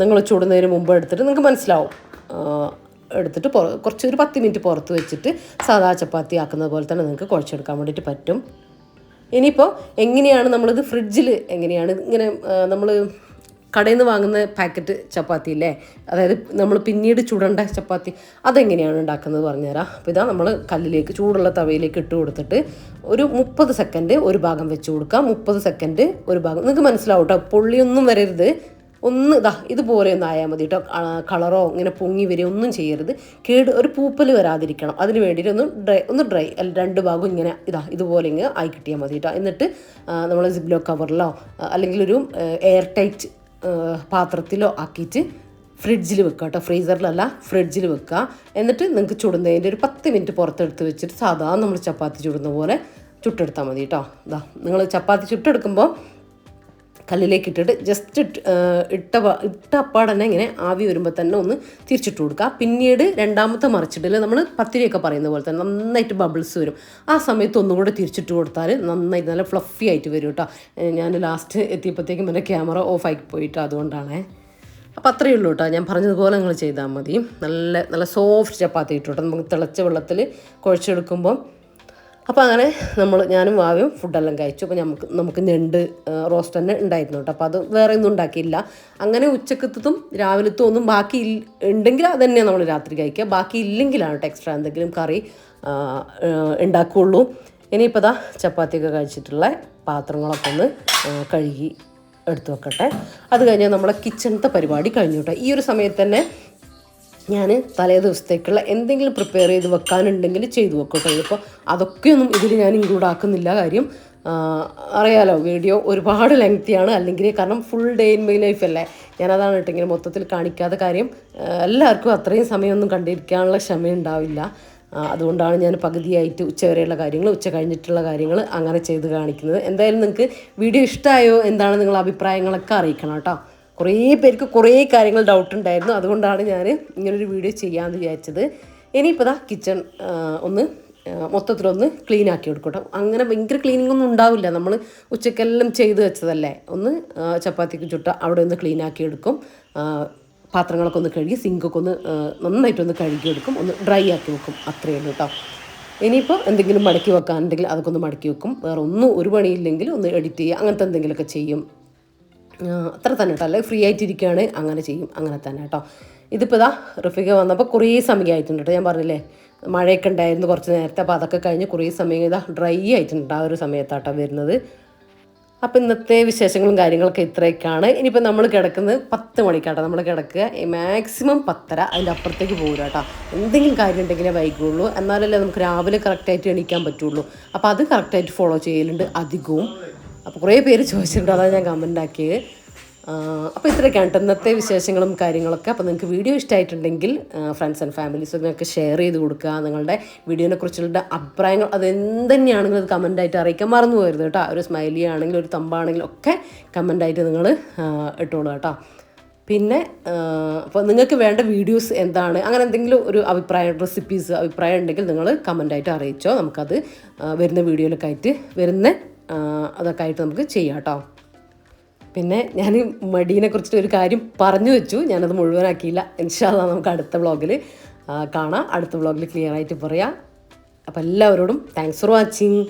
നിങ്ങൾ ചൂടുന്നതിന് മുമ്പ് എടുത്തിട്ട് നിങ്ങൾക്ക് മനസ്സിലാവും. എടുത്തിട്ട് കുറച്ച് ഒരു പത്ത് മിനിറ്റ് പുറത്ത് വെച്ചിട്ട് സാധാ ചപ്പാത്തി ആക്കുന്നത് പോലെ തന്നെ നിങ്ങൾക്ക് കുഴച്ചെടുക്കാൻ വേണ്ടിയിട്ട് പറ്റും. ഇനിയിപ്പോൾ എങ്ങനെയാണ് നമ്മളിത് ഫ്രിഡ്ജിൽ എങ്ങനെയാണ്? ഇങ്ങനെ നമ്മൾ കടയിൽ നിന്ന് വാങ്ങുന്ന പാക്കറ്റ് ചപ്പാത്തി ഇല്ലേ? അതായത് നമ്മൾ പിന്നീട് ചുടേണ്ട ചപ്പാത്തി. അതെങ്ങനെയാണ് ഉണ്ടാക്കുന്നത് പറഞ്ഞുതരാം അപ്പോൾ ഇതാ നമ്മൾ കല്ലിലേക്ക് ചൂടുള്ള തവയിലേക്ക് ഇട്ട് കൊടുത്തിട്ട് ഒരു മുപ്പത് സെക്കൻഡ് ഒരു ഭാഗം വെച്ച് കൊടുക്കുക മുപ്പത് സെക്കൻഡ് ഒരു ഭാഗം. നിങ്ങൾക്ക് മനസ്സിലാവും കേട്ടോ പൊള്ളിയൊന്നും വരരുത്. ഒന്ന് ഇതാ ഇതുപോലെ ഒന്ന് ആയാൽ മതി കേട്ടോ കളറോ ഇങ്ങനെ പൊങ്ങി വരെ ഒന്നും ചെയ്യരുത്. കേട് ഒരു പൂപ്പൽ വരാതിരിക്കണം. അതിന് വേണ്ടിയിട്ട് ഒന്ന് ഡ്രൈ ഒന്ന് ഡ്രൈ അല്ല രണ്ട് ഭാഗം ഇങ്ങനെ ഇതാ ഇതുപോലെ ഇങ്ങനെ ആയി കിട്ടിയാൽ മതി കേട്ടോ എന്നിട്ട് നമ്മൾ സിബ്ലോ കവറിലോ അല്ലെങ്കിൽ ഒരു എയർ ടൈറ്റ് പാത്രത്തിലോ ആക്കിയിട്ട് ഫ്രിഡ്ജിൽ വെക്കുക കേട്ടോ ഫ്രീസറിലല്ല ഫ്രിഡ്ജിൽ വെക്കുക എന്നിട്ട് നിങ്ങൾക്ക് ചുടുന്നതിന്റെ ഒരു പത്ത് മിനിറ്റ് പുറത്തെടുത്ത് വെച്ചിട്ട് സാധാരണ നമ്മൾ ചപ്പാത്തി ചുടുന്ന പോലെ ചുട്ടെടുത്താൽ മതി കേട്ടോ ഇതാ നിങ്ങൾ ചപ്പാത്തി ചുട്ടെടുക്കുമ്പോൾ കല്ലിലേക്ക് ഇട്ടിട്ട് ജസ്റ്റ് ഇട്ട ഇട്ട അപ്പാടന്നെ ഇങ്ങനെ ആവി വരുമ്പോൾ തന്നെ ഒന്ന് തിരിച്ചിട്ട് കൊടുക്കുക. പിന്നീട് രണ്ടാമത്തെ മറിച്ചിട്ടിൽ നമ്മൾ പത്തിരിയൊക്കെ പറയുന്ന പോലെ തന്നെ നന്നായിട്ട് ബബിൾസ് വരും. ആ സമയത്ത് ഒന്നുകൂടെ തിരിച്ചിട്ട് കൊടുത്താൽ നന്നായിട്ട് നല്ല ഫ്ലഫി ആയിട്ട് വരും കേട്ടോ ഞാൻ ലാസ്റ്റ് എത്തിയപ്പോഴത്തേക്കും എന്റെ ക്യാമറ ഓഫ് ആയി പോയിട്ട് അതുകൊണ്ടാണേ. അപ്പോൾ അത്രയേ ഉള്ളൂ കേട്ടോ ഞാൻ പറഞ്ഞതുപോലെ നിങ്ങൾ ചെയ്താൽ മതി. നല്ല നല്ല സോഫ്റ്റ് ചപ്പാത്തി ഇട്ടു കേട്ടോ നമുക്ക് തിളച്ച വെള്ളത്തിൽ കുഴച്ചെടുക്കുമ്പോൾ അപ്പോൾ അങ്ങനെ നമ്മൾ ഞാനും വാവയും ഫുഡെല്ലാം കഴിച്ചു. അപ്പോൾ നമുക്ക് നമുക്ക് ഞണ്ട് റോസ്റ്റ് തന്നെ ഉണ്ടായിരുന്നു കേട്ടോ. അപ്പോൾ അത് വേറെ ഒന്നും ഉണ്ടാക്കിയില്ല. അങ്ങനെ ഉച്ചക്കത്തതും രാവിലത്തും ഒന്നും ബാക്കി ഉണ്ടെങ്കിൽ അത് നമ്മൾ രാത്രി കഴിക്കുക. ബാക്കി ഇല്ലെങ്കിലാണ് കേട്ടോ എക്സ്ട്രാ എന്തെങ്കിലും കറി ഉണ്ടാക്കുകയുള്ളൂ ഇനിയിപ്പോൾ ദാ ചപ്പാത്തിയൊക്കെ കഴിച്ചിട്ടുള്ള പാത്രങ്ങളൊക്കെ ഒന്ന് കഴുകി എടുത്തു വെക്കട്ടെ. അത് കഴിഞ്ഞാൽ നമ്മളെ കിച്ചണത്തെ പരിപാടി കഴിഞ്ഞു കേട്ടോ. ഈ ഒരു സമയത്ത് തന്നെ ഞാൻ തലേ ദിവസത്തേക്കുള്ള എന്തെങ്കിലും പ്രിപ്പയർ ചെയ്ത് വെക്കാനുണ്ടെങ്കിൽ ചെയ്തു വെക്കും കഴിഞ്ഞപ്പോൾ അതൊക്കെയൊന്നും ഇതിൽ ഞാൻ ഇൻക്ലൂഡ് ആക്കുന്നില്ല. കാര്യം അറിയാലോ വീഡിയോ ഒരുപാട് ലെങ്തിയാണ് അല്ലെങ്കിൽ കാരണം full day in my life അല്ലേ? ഞാനതാണ് കേട്ടോ ഇങ്ങനെ മൊത്തത്തിൽ കാണിക്കാത്ത കാര്യം. എല്ലാവർക്കും അത്രയും സമയമൊന്നും കണ്ടിരിക്കാനുള്ള ക്ഷമയുണ്ടാവില്ല. അതുകൊണ്ടാണ് ഞാൻ പകുതിയായിട്ട് ഉച്ച വരെയുള്ള കാര്യങ്ങൾ ഉച്ച കഴിഞ്ഞിട്ടുള്ള കാര്യങ്ങൾ അങ്ങനെ ചെയ്ത് കാണിക്കുന്നത്. എന്തായാലും നിങ്ങൾക്ക് വീഡിയോ ഇഷ്ടമായോ എന്താണ് നിങ്ങളുടെ അഭിപ്രായങ്ങളൊക്കെ അറിയിക്കണം കേട്ടോ. കുറേ പേർക്ക് കുറേ കാര്യങ്ങൾ ഡൗട്ട് ഉണ്ടായിരുന്നു. അതുകൊണ്ടാണ് ഞാൻ ഇങ്ങനൊരു വീഡിയോ ചെയ്യാമെന്ന് വിചാരിച്ചത്. ഇനിയിപ്പോൾ ദാ കിച്ചൺ ഒന്ന് മൊത്തത്തിലൊന്ന് ക്ലീൻ ആക്കി എടുക്കും അങ്ങനെ ഭയങ്കര ക്ലീനിങ് ഒന്നും ഉണ്ടാവില്ല. നമ്മൾ ഉച്ചക്കെല്ലാം ചെയ്ത് വെച്ചതല്ലേ? ഒന്ന് ചപ്പാത്തിക്ക് ചുട്ട അവിടെ ഒന്ന് ക്ലീൻ ആക്കി എടുക്കും. പാത്രങ്ങളൊക്കെ ഒന്ന് കഴുകി സിങ്കൊക്കെ ഒന്ന് നന്നായിട്ടൊന്ന് കഴുകി എടുക്കും. ഒന്ന് ഡ്രൈ ആക്കി വെക്കും. അത്രയേ ഉള്ളൂ കേട്ടോ ഇനിയിപ്പോൾ എന്തെങ്കിലും മടക്കി വെക്കാനുണ്ടെങ്കിൽ അതൊക്കെ ഒന്ന് മടക്കി വെക്കും. വേറെ ഒന്നും ഒരു പണിയില്ലെങ്കിൽ ഒന്ന് എഡിറ്റ് ചെയ്യുക. അങ്ങനത്തെ എന്തെങ്കിലുമൊക്കെ ചെയ്യും. അത്ര തന്നെ കേട്ടോ. അല്ലെങ്കിൽ ഫ്രീ ആയിട്ടിരിക്കുകയാണ്. അങ്ങനെ ചെയ്യും. അങ്ങനെ തന്നെ കേട്ടോ. ഇതിപ്പോൾ ഇതാ റഫിക വന്നപ്പോൾ കുറേ സമയമായിട്ടുണ്ട് കേട്ടോ. ഞാൻ പറഞ്ഞില്ലേ മഴയൊക്കെ ഉണ്ടായിരുന്നു കുറച്ച് നേരത്തെ. അപ്പോൾ അതൊക്കെ കഴിഞ്ഞ് കുറേ സമയം ഇതാ ഡ്രൈ ആയിട്ടുണ്ട് ആ ഒരു സമയത്താട്ടോ വരുന്നത്. അപ്പോൾ ഇന്നത്തെ വിശേഷങ്ങളും കാര്യങ്ങളൊക്കെ ഇത്രയൊക്കെയാണ്. ഇനിയിപ്പോൾ നമ്മൾ കിടക്കുന്നത് പത്ത് മണിക്കാട്ടോ. നമ്മൾ കിടക്കുക. മാക്സിമം പത്തര. അതിന്റെ അപ്പുറത്തേക്ക് പോകില്ല കേട്ടോ. എന്തെങ്കിലും കാര്യം ഉണ്ടെങ്കിലേ വൈകുള്ളൂ എന്നാലല്ലേ നമുക്ക് രാവിലെ കറക്റ്റായിട്ട് എണീക്കാൻ പറ്റുള്ളൂ. അപ്പോൾ അത് കറക്റ്റായിട്ട് ഫോളോ ചെയ്യലുണ്ട് അധികവും. അപ്പോൾ കുറേ പേര് ചോദിച്ചിട്ടുണ്ട് അതാണ് ഞാൻ കമന്റ് ആക്കിയത്. അപ്പോൾ ഇത്രയൊക്കെയാണ് ഇന്നത്തെ വിശേഷങ്ങളും കാര്യങ്ങളൊക്കെ. അപ്പോൾ നിങ്ങൾക്ക് വീഡിയോ ഇഷ്ടമായിട്ടുണ്ടെങ്കിൽ ഫ്രണ്ട്സ് ആൻഡ് ഫാമിലീസൊക്കെ ഷെയർ ചെയ്ത് കൊടുക്കുക. നിങ്ങളുടെ വീഡിയോനെ കുറിച്ചുള്ള അഭിപ്രായങ്ങൾ അത് എന്തുതന്നെയാണെങ്കിലും അത് കമന്റായിട്ട് അറിയിക്കാൻ മറന്നു പോകരുത് കേട്ടോ. ഒരു സ്മൈലി ആണെങ്കിലും ഒരു തമ്പാണെങ്കിലും ഒക്കെ കമന്റായിട്ട് നിങ്ങൾ ഇട്ടോളൂ കേട്ടോ. പിന്നെ അപ്പോൾ നിങ്ങൾക്ക് വേണ്ട വീഡിയോസ് എന്താണ്? അങ്ങനെ എന്തെങ്കിലും ഒരു അഭിപ്രായം റെസിപ്പീസ് അഭിപ്രായം ഉണ്ടെങ്കിൽ നിങ്ങൾ കമന്റായിട്ട് അറിയിച്ചോ. നമുക്കത് വരുന്ന വീഡിയോയിലൊക്കെ ആയിട്ട് വരുന്ന അതൊക്കെ ആയിട്ട് നമുക്ക് ചെയ്യാം കേട്ടോ പിന്നെ ഞാൻ മടീനെ കുറിച്ചിട്ട് ഒരു കാര്യം പറഞ്ഞു വെച്ചു. ഞാനത് മുഴുവനാക്കിയില്ല. ഇൻഷാല്ല നമുക്ക് അടുത്ത വ്ളോഗിൽ കാണാം. അടുത്ത വ്ളോഗിൽ ക്ലിയർ ആയിട്ട് പറയാം. അപ്പോൾ എല്ലാവരോടും താങ്ക്സ് ഫോർ വാച്ചിങ്